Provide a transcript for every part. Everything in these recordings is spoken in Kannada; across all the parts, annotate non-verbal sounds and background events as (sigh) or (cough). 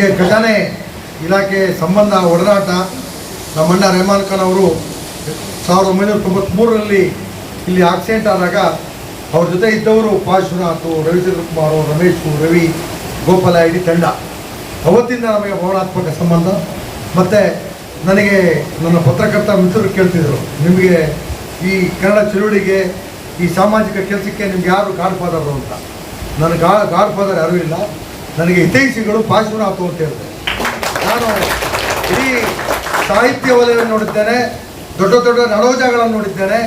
ನನಗೆ ಖಜಾನೆ ಇಲಾಖೆ ಸಂಬಂಧ ಒಡನಾಟ ನಮ್ಮಣ್ಣ ರೆಹಮಾನ್ ಖಾನ್ ಅವರು ಸಾವಿರದ ಒಂಬೈನೂರ ತೊಂಬತ್ತ್ಮೂರರಲ್ಲಿ ಇಲ್ಲಿ ಆಕ್ಸಿಡೆಂಟ್ ಆದಾಗ ಅವ್ರ ಜೊತೆ ಇದ್ದವರು ಪಾರ್ಶ್ವನಾಥ್ ರವಿಚಂದ್ರ ಕುಮಾರ್ ರಮೇಶ್, ರವಿ, ಗೋಪಾಲ, ಇಡೀ ತಂಡ. ಅವತ್ತಿಂದ ನಮಗೆ ಭಾವನಾತ್ಮಕ ಸಂಬಂಧ. ಮತ್ತು ನನಗೆ ನನ್ನ ಪತ್ರಕರ್ತ ಮಿತ್ರರು ಕೇಳ್ತಿದ್ರು, ನಿಮಗೆ ಈ ಕನ್ನಡ ಚಳುವಳಿಗೆ, ಈ ಸಾಮಾಜಿಕ ಕೆಲಸಕ್ಕೆ ನಿಮ್ಗೆ ಯಾರು ಗಾಡ್ ಫಾದರು ಅಂತ. ನನಗೆ ಗಾ ಗಾಡ್ ಫಾದರ್ ಯಾರೂ ಇಲ್ಲ. ನನಗೆ ಹಿತೈಷಿಗಳು ಪಾರ್ಶ್ವನಾಥ್ ಅಂತ ಹೇಳಿದೆ ನಾನು ಇಡೀ ಸಾಹಿತ್ಯ ವಲಯವನ್ನು ನೋಡಿದ್ದೇನೆ, ದೊಡ್ಡ ದೊಡ್ಡ ನಡೋಜಗಳನ್ನು ನೋಡಿದ್ದೇನೆ.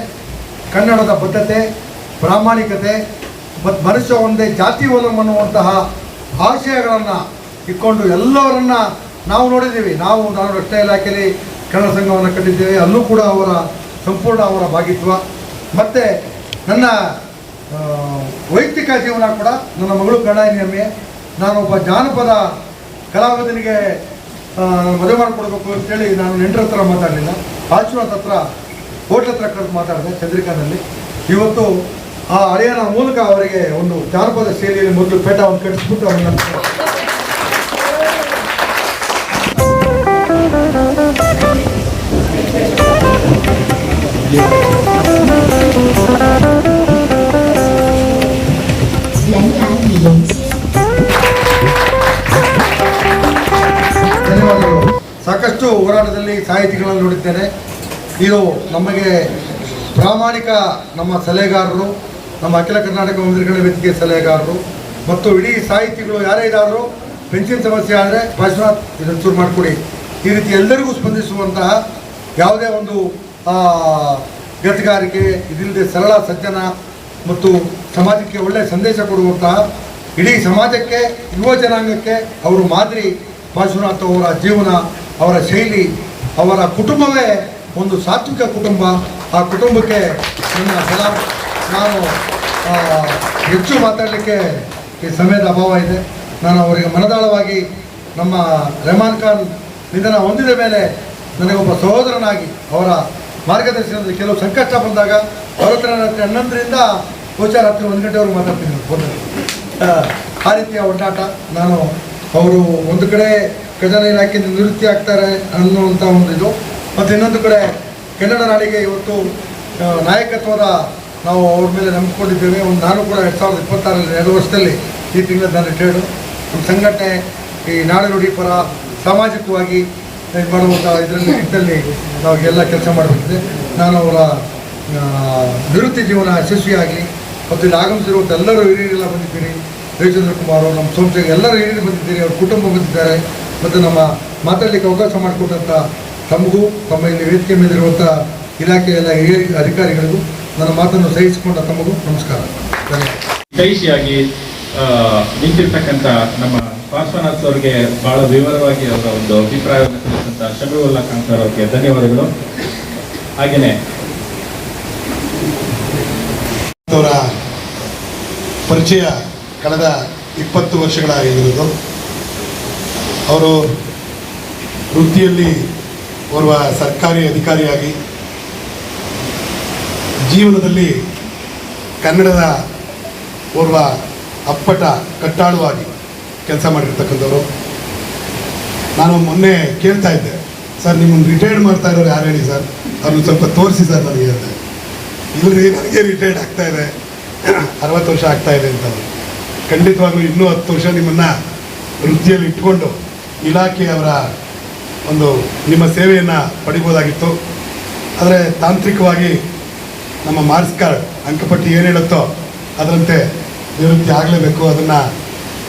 ಕನ್ನಡದ ಬದ್ಧತೆ, ಪ್ರಾಮಾಣಿಕತೆ ಮತ್ತು ಮನುಷ್ಯ ಒಂದೇ ಜಾತಿ ಅನ್ನುವಂತಹ ಆಶಯಗಳನ್ನು ಇಟ್ಕೊಂಡು ಎಲ್ಲವರನ್ನ ನಾವು ನೋಡಿದ್ದೀವಿ. ನಾವು ನಾನು ರಕ್ಷಣಾ ಇಲಾಖೆಯಲ್ಲಿ ಕನ್ನಡ ಸಂಘವನ್ನು ಕಟ್ಟಿದ್ದೇವೆ. ಅಲ್ಲೂ ಕೂಡ ಅವರ ಸಂಪೂರ್ಣ ಅವರ ಭಾಗಿತ್ವ. ಮತ್ತು ನನ್ನ ವೈಯಕ್ತಿಕ ಜೀವನ ಕೂಡ ನನ್ನ ಮಗಳು ಕನ್ನಡ ನಾನೊಬ್ಬ ಜಾನಪದ ಕಲಾವಿದನಿಗೆ ಮದುವೆ ಮಾಡಿಕೊಡ್ಬೇಕು ಅಂತೇಳಿ ನಾನು ನೆಂಟರ ಹತ್ರ ಮಾತಾಡಲಿಲ್ಲ. ಪಾರ್ಶ್ವನಾಥ್ ಹತ್ರ ಹೋಟ್ಲ್ ಹತ್ರ ಕರೆದು ಮಾತಾಡಿದೆ ಚಂದ್ರಿಕಾನಲ್ಲಿ. ಇವತ್ತು ಆ ಹಳೆಯನ ಮೂಲಕ ಅವರಿಗೆ ಒಂದು ಜಾನಪದ ಶೈಲಿಯಲ್ಲಿ ಮೊದಲು ಪೇಟ ಕಟ್ಟಿಸ್ಬಿಟ್ಟು ಅವನ್ನ ಧನ್ಯವಾದಗಳು ಸಾಹಿತಿಗಳನ್ನು ನೋಡಿದ್ದೇನೆ. ಇದು ನಮಗೆ ಪ್ರಾಮಾಣಿಕ ನಮ್ಮ ಸಲಹೆಗಾರರು, ನಮ್ಮ ಅಖಿಲ ಕರ್ನಾಟಕ ಮಂದಿರಗಳ ವೇದಿಕೆ ಸಲಹೆಗಾರರು ಮತ್ತು ಇಡೀ ಸಾಹಿತಿಗಳು ಯಾರೇ ಇದಾದರೂ ಪೆನ್ಷನ್ ಸಮಸ್ಯೆ ಆದರೆ ಪಾಶ್ವನಾಥ್ ಇದನ್ನು ಚೂರು ಮಾಡಿಕೊಡಿ. ಈ ರೀತಿ ಎಲ್ಲರಿಗೂ ಸ್ಪಂದಿಸುವಂತಹ ಯಾವುದೇ ಒಂದು ಗತಗಾರಿಕೆ ಇದಿಲ್ಲದೆ ಸರಳ ಸಜ್ಜನ ಮತ್ತು ಸಮಾಜಕ್ಕೆ ಒಳ್ಳೆಯ ಸಂದೇಶ ಕೊಡುವಂತಹ ಇಡೀ ಸಮಾಜಕ್ಕೆ, ಯುವ ಜನಾಂಗಕ್ಕೆ ಅವರು ಮಾದರಿ ಪಾರ್ಶ್ವನಾಥ್ ಅವರ ಜೀವನ, ಅವರ ಶೈಲಿ ಅವರ ಕುಟುಂಬವೇ ಒಂದು ಸಾತ್ವಿಕ ಕುಟುಂಬ. ಆ ಕುಟುಂಬಕ್ಕೆ ನನ್ನ ಸಲ ನಾನು ಹೆಚ್ಚು ಮಾತಾಡಲಿಕ್ಕೆ ಈ ಸಮಯದ ಅಭಾವ ಇದೆ. ನಾನು ಅವರಿಗೆ ಮನದಾಳವಾಗಿ ನಮ್ಮ ರೆಹಮಾನ್ ಖಾನ್ ನಿಧನ ಹೊಂದಿದ ಮೇಲೆ ನನಗೊಬ್ಬ ಸಹೋದರನಾಗಿ ಅವರ ಮಾರ್ಗದರ್ಶನದಲ್ಲಿ ಕೆಲವು ಸಂಕಷ್ಟ ಬಂದಾಗ ಅವರತ್ರ ರಾತ್ರಿ ಹನ್ನೊಂದರಿಂದ ಗೋಚಾರ ರಾತ್ರಿ ಒಂದು ಗಂಟೆವರೆಗೂ ಮಾತಾಡ್ತೀನಿ. ಆ ರೀತಿಯ ಒಡ್ಡಾಟ ನಾನು ಅವರು ಒಂದು ಕಡೆ ಖಜಾನೆ ಇಲಾಖೆಯಿಂದ ನಿವೃತ್ತಿ ಆಗ್ತಾರೆ ಅನ್ನುವಂಥ ಒಂದು ಇದು ಮತ್ತು ಇನ್ನೊಂದು ಕಡೆ ಕನ್ನಡ ನಾಡಿಗೆ ಇವತ್ತು ನಾಯಕತ್ವದ ನಾವು ಅವ್ರ ಮೇಲೆ ನಂಬಿಕೊಂಡಿದ್ದೇವೆ. ಒಂದು ನಾನು ಕೂಡ ಎರಡು ಸಾವಿರದ ಇಪ್ಪತ್ತಾರಲ್ಲಿ ಎರಡು ವರ್ಷದಲ್ಲಿ ಈ ತಿಂಗಳ ನಾನು ರಿಟೈರ್ಡು ನಮ್ಮ ಸಂಘಟನೆ ಈ ನಾಡು ನುಡಿ ಪರ ಸಾಮಾಜಿಕವಾಗಿ ಮಾಡುವಂಥ ಇದರಲ್ಲಿ ಇದರಲ್ಲಿ ನಾವು ಎಲ್ಲ ಕೆಲಸ ಮಾಡಬೇಕಿದೆ. ನಾನು ಅವರ ನಿವೃತ್ತಿ ಜೀವನ ಯಶಸ್ವಿಯಾಗಿ ಮತ್ತು ಇಲ್ಲಿ ಆಗಮಿಸಿರುವಂಥ ಎಲ್ಲರೂ ಹಿರಿಯರೆಲ್ಲ ಬಂದಿದ್ದೀರಿ. ರವಿಚಂದ್ರ ಕುಮಾರ್ ನಮ್ಮ ಸೋಮಶೇಖರ್ ಎಲ್ಲರೂ ಹಿರಿಯರು ಬಂದಿದ್ದೀರಿ. ಅವ್ರ ಕುಟುಂಬ ಬಂದಿದ್ದಾರೆ. ಮತ್ತು ನಮ್ಮ ಮಾತಾಡಲಿಕ್ಕೆ ಅವಕಾಶ ಮಾಡಿಕೊಟ್ಟಂಥ ತಮಗೂ ತಮ್ಮ ಇಲ್ಲಿ ವೇದಿಕೆ ಮೇಲಿರುವಂಥ ಇಲಾಖೆಯ ಎಲ್ಲ ಹಿರಿಯ ಅಧಿಕಾರಿಗಳಿಗೂ ನನ್ನ ಮಾತನ್ನು ಸಹಿಸಿಕೊಂಡ ತಮಗೂ ನಮಸ್ಕಾರ. ಕೈಸಿಯಾಗಿ ನಿಂತಿರ್ತಕ್ಕಂಥ ನಮ್ಮ ಪಾರ್ಶ್ವನಾಥ್ ಅವರಿಗೆ ಬಹಳ ವಿವರವಾಗಿ ಅವರ ಒಂದು ಅಭಿಪ್ರಾಯವನ್ನು ತಿಳಿಸಿದಂಥ ಶಬರಿವಲ್ಲ ಕಾಂತ್ ಅವರಿಗೆ ಧನ್ಯವಾದಗಳು. ಹಾಗೆಯೇ ಅವರ ಪರಿಚಯ ಕಳೆದ ಇಪ್ಪತ್ತು ವರ್ಷಗಳಾಗಿರುವುದು. ಅವರು ವೃತ್ತಿಯಲ್ಲಿ ಓರ್ವ ಸರ್ಕಾರಿ ಅಧಿಕಾರಿಯಾಗಿ ಜೀವನದಲ್ಲಿ ಕನ್ನಡದ ಓರ್ವ ಅಪ್ಪಟ ಕಟ್ಟಾಳುವಾಗಿ ಕೆಲಸ ಮಾಡಿರ್ತಕ್ಕಂಥವ್ರು. ನಾನು ಮೊನ್ನೆ ಕೇಳ್ತಾ ಇದ್ದೆ, ಸರ್, ನಿಮ್ಮನ್ನು ರಿಟೈರ್ಡ್ ಮಾಡ್ತಾ ಇರೋರು ಯಾರು ಹೇಳಿ ಸರ್? ಅವ್ರನ್ನ ಸ್ವಲ್ಪ ತೋರಿಸಿ ಸರ್ ನನಗೆ ಅಂತ. ಇಲ್ಲರಿ ನನಗೆ ರಿಟೈರ್ಡ್ ಆಗ್ತಾ ಇದೆ. ಅರವತ್ತು ವರ್ಷ ಆಗ್ತಾ ಇದೆ ಅಂತ. ಖಂಡಿತವಾಗ್ಲೂ ಇನ್ನೂ ಹತ್ತು ವರ್ಷ ನಿಮ್ಮನ್ನು ವೃತ್ತಿಯಲ್ಲಿ ಇಟ್ಕೊಂಡು ಇಲಾಖೆಯವರ ಒಂದು ನಿಮ್ಮ ಸೇವೆಯನ್ನು ಪಡಿಬೋದಾಗಿತ್ತು. ಆದರೆ ತಾಂತ್ರಿಕವಾಗಿ ನಮ್ಮ ಮಾರ್ಕ್ಸ್ ಕಾರ್ಡ್ ಅಂಕಪಟ್ಟಿ ಏನು ಹೇಳುತ್ತೋ ಅದರಂತೆ ನಿವೃತ್ತಿ ಆಗಲೇಬೇಕು. ಅದನ್ನು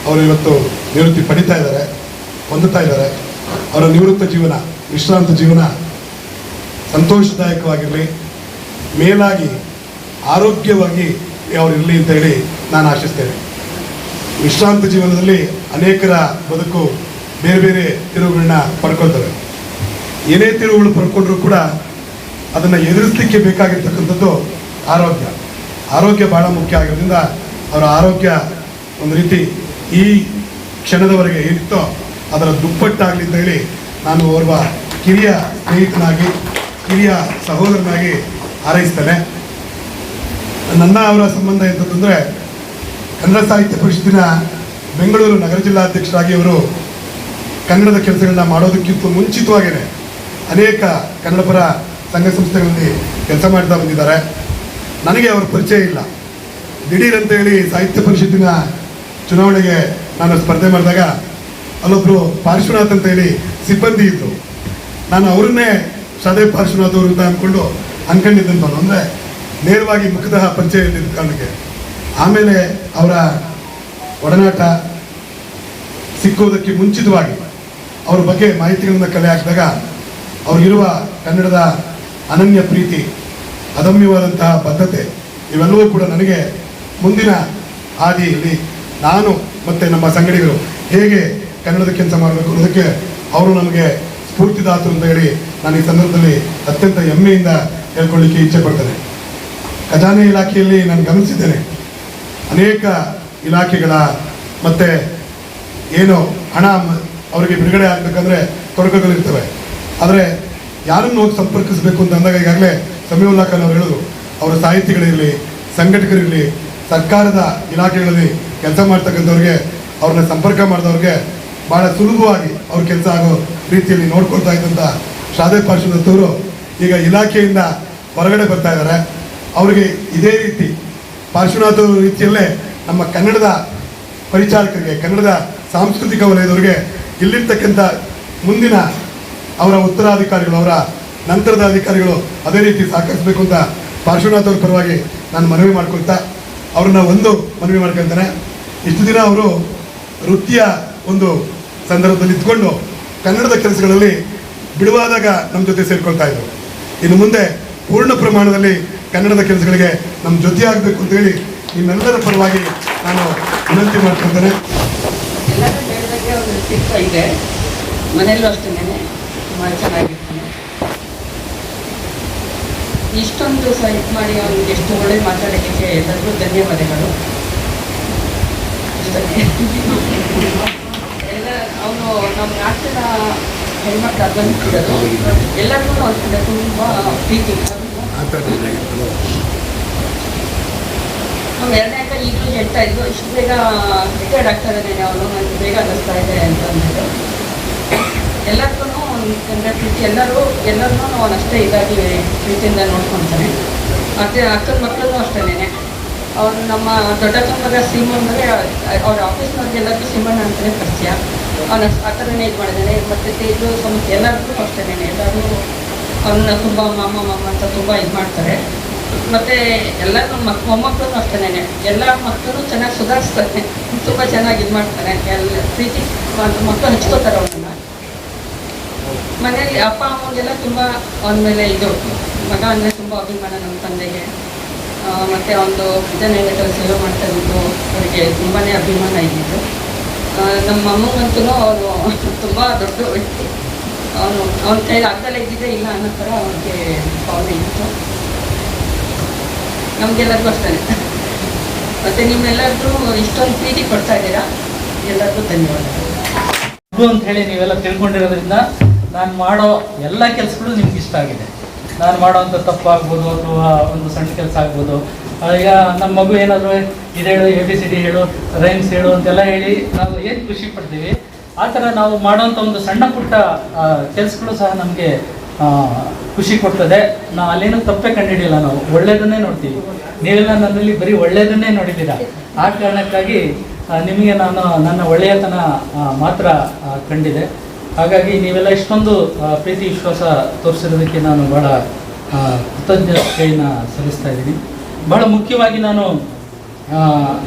ಅವರು ಇವತ್ತು ನಿವೃತ್ತಿ ಪಡಿತಾ ಇದ್ದಾರೆ, ಹೊಂದುತ್ತಾ ಇದ್ದಾರೆ. ಅವರ ನಿವೃತ್ತ ಜೀವನ, ವಿಶ್ರಾಂತ ಜೀವನ ಸಂತೋಷದಾಯಕವಾಗಿರಲಿ. ಮೇಲಾಗಿ ಆರೋಗ್ಯವಾಗಿ ಅವರು ಇರಲಿ ಅಂತ ಹೇಳಿ ನಾನು ಆಶಿಸ್ತೇನೆ. ವಿಶ್ರಾಂತ ಜೀವನದಲ್ಲಿ ಅನೇಕರ ಬದುಕು ಬೇರೆ ಬೇರೆ ತಿರುವುಗಳನ್ನ ಪಡ್ಕೊಳ್ತವೆ. ಏನೇ ತಿರುವುಗಳು ಪಡ್ಕೊಂಡ್ರೂ ಕೂಡ ಅದನ್ನು ಎದುರಿಸಲಿಕ್ಕೆ ಬೇಕಾಗಿರ್ತಕ್ಕಂಥದ್ದು ಆರೋಗ್ಯ. ಆರೋಗ್ಯ ಬಹಳ ಮುಖ್ಯ ಆಗಿರೋದ್ರಿಂದ ಅವರ ಆರೋಗ್ಯ ಒಂದು ರೀತಿ ಈ ಕ್ಷಣದವರೆಗೆ ಏನಿತ್ತೋ ಅದರ ದುಪ್ಪಟ್ಟಾಗಲಿ ಅಂತ ಹೇಳಿ ನಾನು ಓರ್ವ ಕಿರಿಯ ಸ್ನೇಹಿತನಾಗಿ, ಕಿರಿಯ ಸಹೋದರನಾಗಿ ಹಾರೈಸ್ತೇನೆ. ನನ್ನ ಅವರ ಸಂಬಂಧ ಎಂತಂದರೆ ಕನ್ನಡ ಸಾಹಿತ್ಯ ಪರಿಷತ್ತಿನ ಬೆಂಗಳೂರು ನಗರ ಜಿಲ್ಲಾಧ್ಯಕ್ಷರಾಗಿ ಅವರು ಕನ್ನಡದ ಕೆಲಸಗಳನ್ನ ಮಾಡೋದಕ್ಕಿಂತ ಮುಂಚಿತವಾಗೇ ಅನೇಕ ಕನ್ನಡಪರ ಸಂಘ ಸಂಸ್ಥೆಗಳಲ್ಲಿ ಕೆಲಸ ಮಾಡ್ತಾ ಬಂದಿದ್ದಾರೆ. ನನಗೆ ಅವರ ಪರಿಚಯ ಇಲ್ಲ. ದಿಢೀರ್ ಅಂತ ಹೇಳಿ ಸಾಹಿತ್ಯ ಪರಿಷತ್ತಿನ ಚುನಾವಣೆಗೆ ನಾನು ಸ್ಪರ್ಧೆ ಮಾಡಿದಾಗ ಅಲ್ಲೊಬ್ರು ಪಾರ್ಶ್ವನಾಥ್ ಅಂತ ಹೇಳಿ ಸಿಬ್ಬಂದಿ ಇದ್ರು. ನಾನು ಅವರನ್ನೇ ಸದೇ ಪಾರ್ಶ್ವನಾಥ್ ಅವರು ಅಂತ ಅಂದ್ಕೊಂಡು ನಾನು. ಅಂದರೆ ನೇರವಾಗಿ ಮುಖತಃ ಪರಿಚಯ ಇದ್ದಿದ್ದ ಕಾರಣಕ್ಕೆ. ಆಮೇಲೆ ಅವರ ಒಡನಾಟ ಸಿಕ್ಕೋದಕ್ಕೆ ಮುಂಚಿತವಾಗಿ ಅವ್ರ ಬಗ್ಗೆ ಮಾಹಿತಿಗಳನ್ನು ಕಲೆ ಹಾಕಿದಾಗ ಅವ್ರಿಗಿರುವ ಕನ್ನಡದ ಅನನ್ಯ ಪ್ರೀತಿ, ಅದಮ್ಯವಾದಂತಹ ಬದ್ಧತೆ ಇವೆಲ್ಲವೂ ಕೂಡ ನನಗೆ ಮುಂದಿನ ಹಾದಿಯಲ್ಲಿ ನಾನು ಮತ್ತು ನಮ್ಮ ಸಂಗಡಿಗರು ಹೇಗೆ ಕನ್ನಡದ ಕೆಲಸ ಮಾಡಬೇಕು ಅನ್ನೋದಕ್ಕೆ ಅವರು ನಮಗೆ ಸ್ಫೂರ್ತಿದಾತರು ಅಂತ ಹೇಳಿ ನಾನು ಈ ಸಂದರ್ಭದಲ್ಲಿ ಅತ್ಯಂತ ಹೆಮ್ಮೆಯಿಂದ ಹೇಳ್ಕೊಳ್ಳಿಕ್ಕೆ ಇಚ್ಛೆ ಪಡ್ತೇನೆ. ಖಜಾನೆ ಇಲಾಖೆಯಲ್ಲಿ ನಾನು ಗಮನಿಸಿದ್ದೇನೆ. ಅನೇಕ ಇಲಾಖೆಗಳ ಮತ್ತೆ ಏನು ಹಣ ಅವರಿಗೆ ಬಿಡುಗಡೆ ಆಗಬೇಕಂದ್ರೆ ತೊಡಕುಗಳಿರ್ತವೆ. ಆದರೆ ಯಾರನ್ನು ಹೋಗಿ ಸಂಪರ್ಕಿಸಬೇಕು ಅಂತ ಅಂದಾಗ ಈಗಾಗಲೇ ಸಮೀವುಲ್ಲಾ ಖಾನ್ ಅವರು ಹೇಳಿದ್ರು. ಅವರ ಸಾಹಿತಿಗಳಿರಲಿ, ಸಂಘಟಕರಿರಲಿ, ಸರ್ಕಾರದ ಇಲಾಖೆಗಳಲ್ಲಿ ಕೆಲಸ ಮಾಡ್ತಕ್ಕಂಥವ್ರಿಗೆ, ಅವ್ರನ್ನ ಸಂಪರ್ಕ ಮಾಡಿದವ್ರಿಗೆ ಭಾಳ ಸುಲಭವಾಗಿ ಅವ್ರ ಕೆಲಸ ಆಗೋ ರೀತಿಯಲ್ಲಿ ನೋಡ್ಕೊಳ್ತಾ ಇದ್ದಂಥ ಶಾದೆ ಪಾರ್ಶ್ವದತ್ತವರು ಈಗ ಇಲಾಖೆಯಿಂದ ಹೊರಗಡೆ ಬರ್ತಾ ಇದ್ದಾರೆ. ಅವರಿಗೆ ಇದೇ ರೀತಿ ಪಾರ್ಶ್ವನಾಥ ರೀತಿಯಲ್ಲೇ ನಮ್ಮ ಕನ್ನಡದ ಪರಿಚಾರಕರಿಗೆ, ಕನ್ನಡದ ಸಾಂಸ್ಕೃತಿಕ ವಲಯದವರಿಗೆ ಇಲ್ಲಿರ್ತಕ್ಕಂಥ ಮುಂದಿನ ಅವರ ಉತ್ತರಾಧಿಕಾರಿಗಳು, ಅವರ ನಂತರದ ಅಧಿಕಾರಿಗಳು ಅದೇ ರೀತಿ ಸಹಕರಿಸಬೇಕು ಅಂತ ಪಾರ್ಶ್ವನಾಥ್ ಅವ್ರ ಪರವಾಗಿ ನಾನು ಮನವಿ ಮಾಡ್ಕೊಳ್ತಾ ಅವ್ರನ್ನ ಒಂದು ಮನವಿ ಮಾಡ್ಕೊಳ್ತಾನೆ ಇಷ್ಟು ದಿನ ಅವರು ವೃತ್ತಿಯ ಒಂದು ಸಂದರ್ಭದಲ್ಲಿ ಇದ್ಕೊಂಡು ಕನ್ನಡದ ಕೆಲಸಗಳಲ್ಲಿ ಬಿಡುವಾದಾಗ ನಮ್ಮ ಜೊತೆ ಸೇರ್ಕೊಳ್ತಾ ಇದ್ರು. ಇನ್ನು ಮುಂದೆ ಪೂರ್ಣ ಪ್ರಮಾಣದಲ್ಲಿ ಕನ್ನಡದ ಕೆಲಸಗಳಿಗೆ ನಮ್ಮ ಜೊತೆ ಆಗಬೇಕು ಅಂತ ಹೇಳಿ ನಿಮ್ಮೆಲ್ಲರ ಪರವಾಗಿ ನಾನು ವಿನಂತಿ ಮಾಡ್ಕೊಳ್ತೇನೆ. ವ್ಯಕ್ತಿತ್ವ ಇದೆ. ಮನೆಯಲ್ಲೂ ಅಷ್ಟೇನೆ ತುಂಬ ಚೆನ್ನಾಗಿರ್ತಾನೆ. ಇಷ್ಟೊಂದು ಸೈಟ್ ಮಾಡಿ ಅವ್ನಿಗೆ ಎಷ್ಟು ಒಳ್ಳೆ ಮಾತಾಡೋಕ್ಕೆ ಎಲ್ಲರಿಗೂ ಧನ್ಯವಾದಗಳು. ಎಲ್ಲ ಅವನು ನಮ್ಮ ನಾಟಕದ ಹೆಣ್ಮಕ್ಳು ಬಂದಿರೋದು ಎಲ್ಲರಿಗೂ ಅವ್ನ ತುಂಬ ಪ್ರೀತಿ. ನಾವು ಎರಡನೇ ಈಗಲೂ ಹೇಳ್ತಾ ಇದ್ರು, ಇಷ್ಟು ಬೇಗ ರಿಟೈರ್ಡ್ ಆಗ್ತಾ ಇದ್ದಾನೆ ಅವನು ನನಗೆ ಬೇಗ ಅನ್ನಿಸ್ತಾ ಇದೆ ಅಂತ ಅಂದರು ಎಲ್ಲರಿಗೂ ಅಂದರೆ ಪ್ರೀತಿ, ಎಲ್ಲರೂ, ಎಲ್ಲರನ್ನೂ ಅವನು ಅಷ್ಟೇ ಇದಾಗಿ ಪ್ರೀತಿಯಿಂದ ನೋಡ್ಕೊತಾನೆ ಮತ್ತು ಅಕ್ಕನ ಮಕ್ಕಳೂ ಅಷ್ಟೇ ಅವನು ನಮ್ಮ ದೊಡ್ಡಕ್ಕನ ಮಗ ಸೀಮಣ್ಣಗೆ ಅವ್ರ ಆಫೀಸ್ನವ್ರಿಗೆಲ್ಲರಿಗೂ ಸೀಮಣ್ಣ ಅಂತಲೇ ಪರಿಚಯ. ಅವನ ಆ ಥರನೇ ಇದು ಮಾಡಿದ್ದಾನೆ ಮತ್ತು ತೇಜು ಸಮಸ್ಯೆ ಎಲ್ಲರಿಗೂ ಅಷ್ಟೇ ಎಲ್ಲರೂ ಅವನ್ನ ತುಂಬ ಮಾಮ ಮಾಮ ಅಂತ ತುಂಬ ಇದು ಮಾಡ್ತಾರೆ. ಮತ್ತು ಎಲ್ಲ ನಮ್ಮ ಮಕ್ ಮೊಮ್ಮಕ್ಕಳು ಅಷ್ಟೇನೆ. ಎಲ್ಲ ಮಕ್ಕಳು ಚೆನ್ನಾಗಿ ಸುಧಾರಿಸ್ತಾರೆ. ತುಂಬ ಚೆನ್ನಾಗಿ ಇದು ಮಾಡ್ತಾರೆ. ಎಲ್ಲ ಪ್ರೀತಿ ಮಕ್ಕಳು ಹಚ್ಕೋತಾರೆ ಅವನನ್ನು. ಮನೆಯಲ್ಲಿ ಅಪ್ಪ, ಅಮ್ಮಗೆಲ್ಲ ತುಂಬ ಅವನ ಮೇಲೆ ಇದು. ಮಗ ಅಂದರೆ ತುಂಬ ಅಭಿಮಾನ ನಮ್ಮ ತಂದೆಗೆ. ಮತ್ತೆ ಒಂದು ಜನಗಳ ಸೇವೆ ಮಾಡ್ತಾ ಇದ್ದು ಅವರಿಗೆ ತುಂಬಾ ಅಭಿಮಾನ ಇದ್ದಿದ್ದು. ನಮ್ಮ ಅಮ್ಮಂಗಂತೂ ಅವನು ತುಂಬ ದೊಡ್ಡ ವ್ಯಕ್ತಿ. ಅವನು, ಅವನ ಕೈಲಿ ಆಗ್ದಲೇ ಇದ್ದಿದ್ದೇ ಇಲ್ಲ ಅನ್ನೋ ಥರ ಅವನಿಗೆ ಭಾವನೆ ಇತ್ತು. ನಮಗೆಲ್ಲರಿಗೂ ಅಷ್ಟೇ. ಮತ್ತೆ ನಿಮ್ಮೆಲ್ಲರಿಗೂ ಇಷ್ಟೊಂದು ಪ್ರೀತಿ ಕೊಡ್ತಾ ಇದ್ದೀರಾ? ಎಲ್ಲರಿಗೂ ಧನ್ಯವಾದಗಳು ಗುರು ಅಂತ ಹೇಳಿ ನೀವೆಲ್ಲ ತಿಳ್ಕೊಂಡಿರೋದ್ರಿಂದ ನಾನು ಮಾಡೋ ಎಲ್ಲ ಕೆಲಸಗಳು ನಿಮ್ಗೆ ಇಷ್ಟ ಆಗಿದೆ. ನಾನು ಮಾಡೋವಂಥ ತಪ್ಪಾಗ್ಬೋದು ಅಥವಾ ಒಂದು ಸಣ್ಣ ಕೆಲಸ ಆಗ್ಬೋದು. ಈಗ ನಮ್ಮ ಮಗು ಏನಾದರೂ ಇದು ಹೇಳು, ಎ, ಬಿ, ಸಿ, ಡಿ ಹೇಳು, ರೈಮ್ಸ್ ಹೇಳು ಅಂತೆಲ್ಲ ಹೇಳಿ ನಾವು ಏನು ಖುಷಿ ಪಡ್ತೀವಿ, ಆ ಥರ ನಾವು ಮಾಡೋವಂಥ ಒಂದು ಸಣ್ಣ ಪುಟ್ಟ ಕೆಲಸಗಳು ಸಹ ನಮಗೆ ಖುಷಿ ಕೊಡ್ತದೆ. ನಾವು ಅಲ್ಲೇನು ತಪ್ಪೇ ಕಂಡಿಡಿಯಲ್ಲ ನಾವು. ಒಳ್ಳೇದನ್ನೇ ನೋಡ್ತೀವಿ. ನೀವೆಲ್ಲ ನನ್ನಲ್ಲಿ ಬರೀ ಒಳ್ಳೆಯದನ್ನೇ ನೋಡಿದ್ದೀರಾ? ಆ ಕಾರಣಕ್ಕಾಗಿ ನಿಮಗೆ ನಾನು ನನ್ನ ಒಳ್ಳೆಯತನ ಮಾತ್ರ ಕಂಡಿದೆ. ಹಾಗಾಗಿ ನೀವೆಲ್ಲ ಇಷ್ಟೊಂದು ಪ್ರೀತಿ, ವಿಶ್ವಾಸ ತೋರಿಸಿರೋದಕ್ಕೆ ನಾನು ಭಾಳ ಕೃತಜ್ಞತೆಯನ್ನು ಸಲ್ಲಿಸ್ತಾ ಇದ್ದೀನಿ. ಬಹಳ ಮುಖ್ಯವಾಗಿ ನಾನು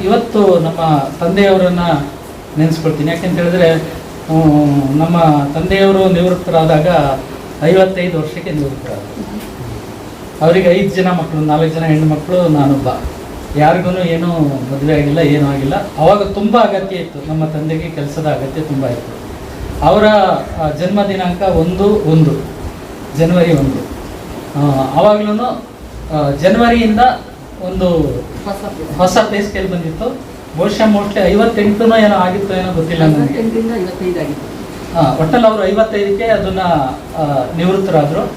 ಇವತ್ತು ನಮ್ಮ ತಂದೆಯವರನ್ನು ನೆನೆಸ್ಕೊಳ್ತೀನಿ ಯಾಕೆಂತ ಹೇಳಿದ್ರೆ ನಮ್ಮ ತಂದೆಯವರು ನಿವೃತ್ತರಾದಾಗ ಐವತ್ತೈದು ವರ್ಷಕ್ಕೆ ನಿವೃತ್ತರಾದರು ಅವರಿಗೆ ಐದು ಜನ ಮಕ್ಕಳು ನಾಲ್ಕು ಜನ ಹೆಣ್ಣು ಮಕ್ಕಳು ನಾನೊಬ್ಬ ಯಾರಿಗೂ ಏನೂ ಮದುವೆ ಆಗಿಲ್ಲ ಏನೂ ಆಗಿಲ್ಲ. ಅವಾಗ ತುಂಬ ಅಗತ್ಯ ಇತ್ತು. ನಮ್ಮ ತಂದೆಗೆ ಕೆಲಸದ ಅಗತ್ಯ ತುಂಬ ಇತ್ತು. ಅವರ ಜನ್ಮ ದಿನಾಂಕ ಒಂದು ಒಂದು. ಜನವರಿ ಒಂದು. ಆವಾಗಲೂ ಜನವರಿಯಿಂದ ಒಂದು ಹೊಸ ಹೊಸ ಪೇ ಸ್ಕೇಲ್ ಬಂದಿತ್ತು. ಬಹುಶಃ ಮೋಸ್ಟ್ಲಿ ಐವತ್ತೆಂಟು ಏನೋ ಆಗಿತ್ತು ಏನೋ ಗೊತ್ತಿಲ್ಲ ನನಗೆ. ಒಟ್ಟಲ್ಲಿ ಅವರು ಐವತ್ತೈದಕ್ಕೆ ಅದನ್ನು ನಿವೃತ್ತರಾದರು.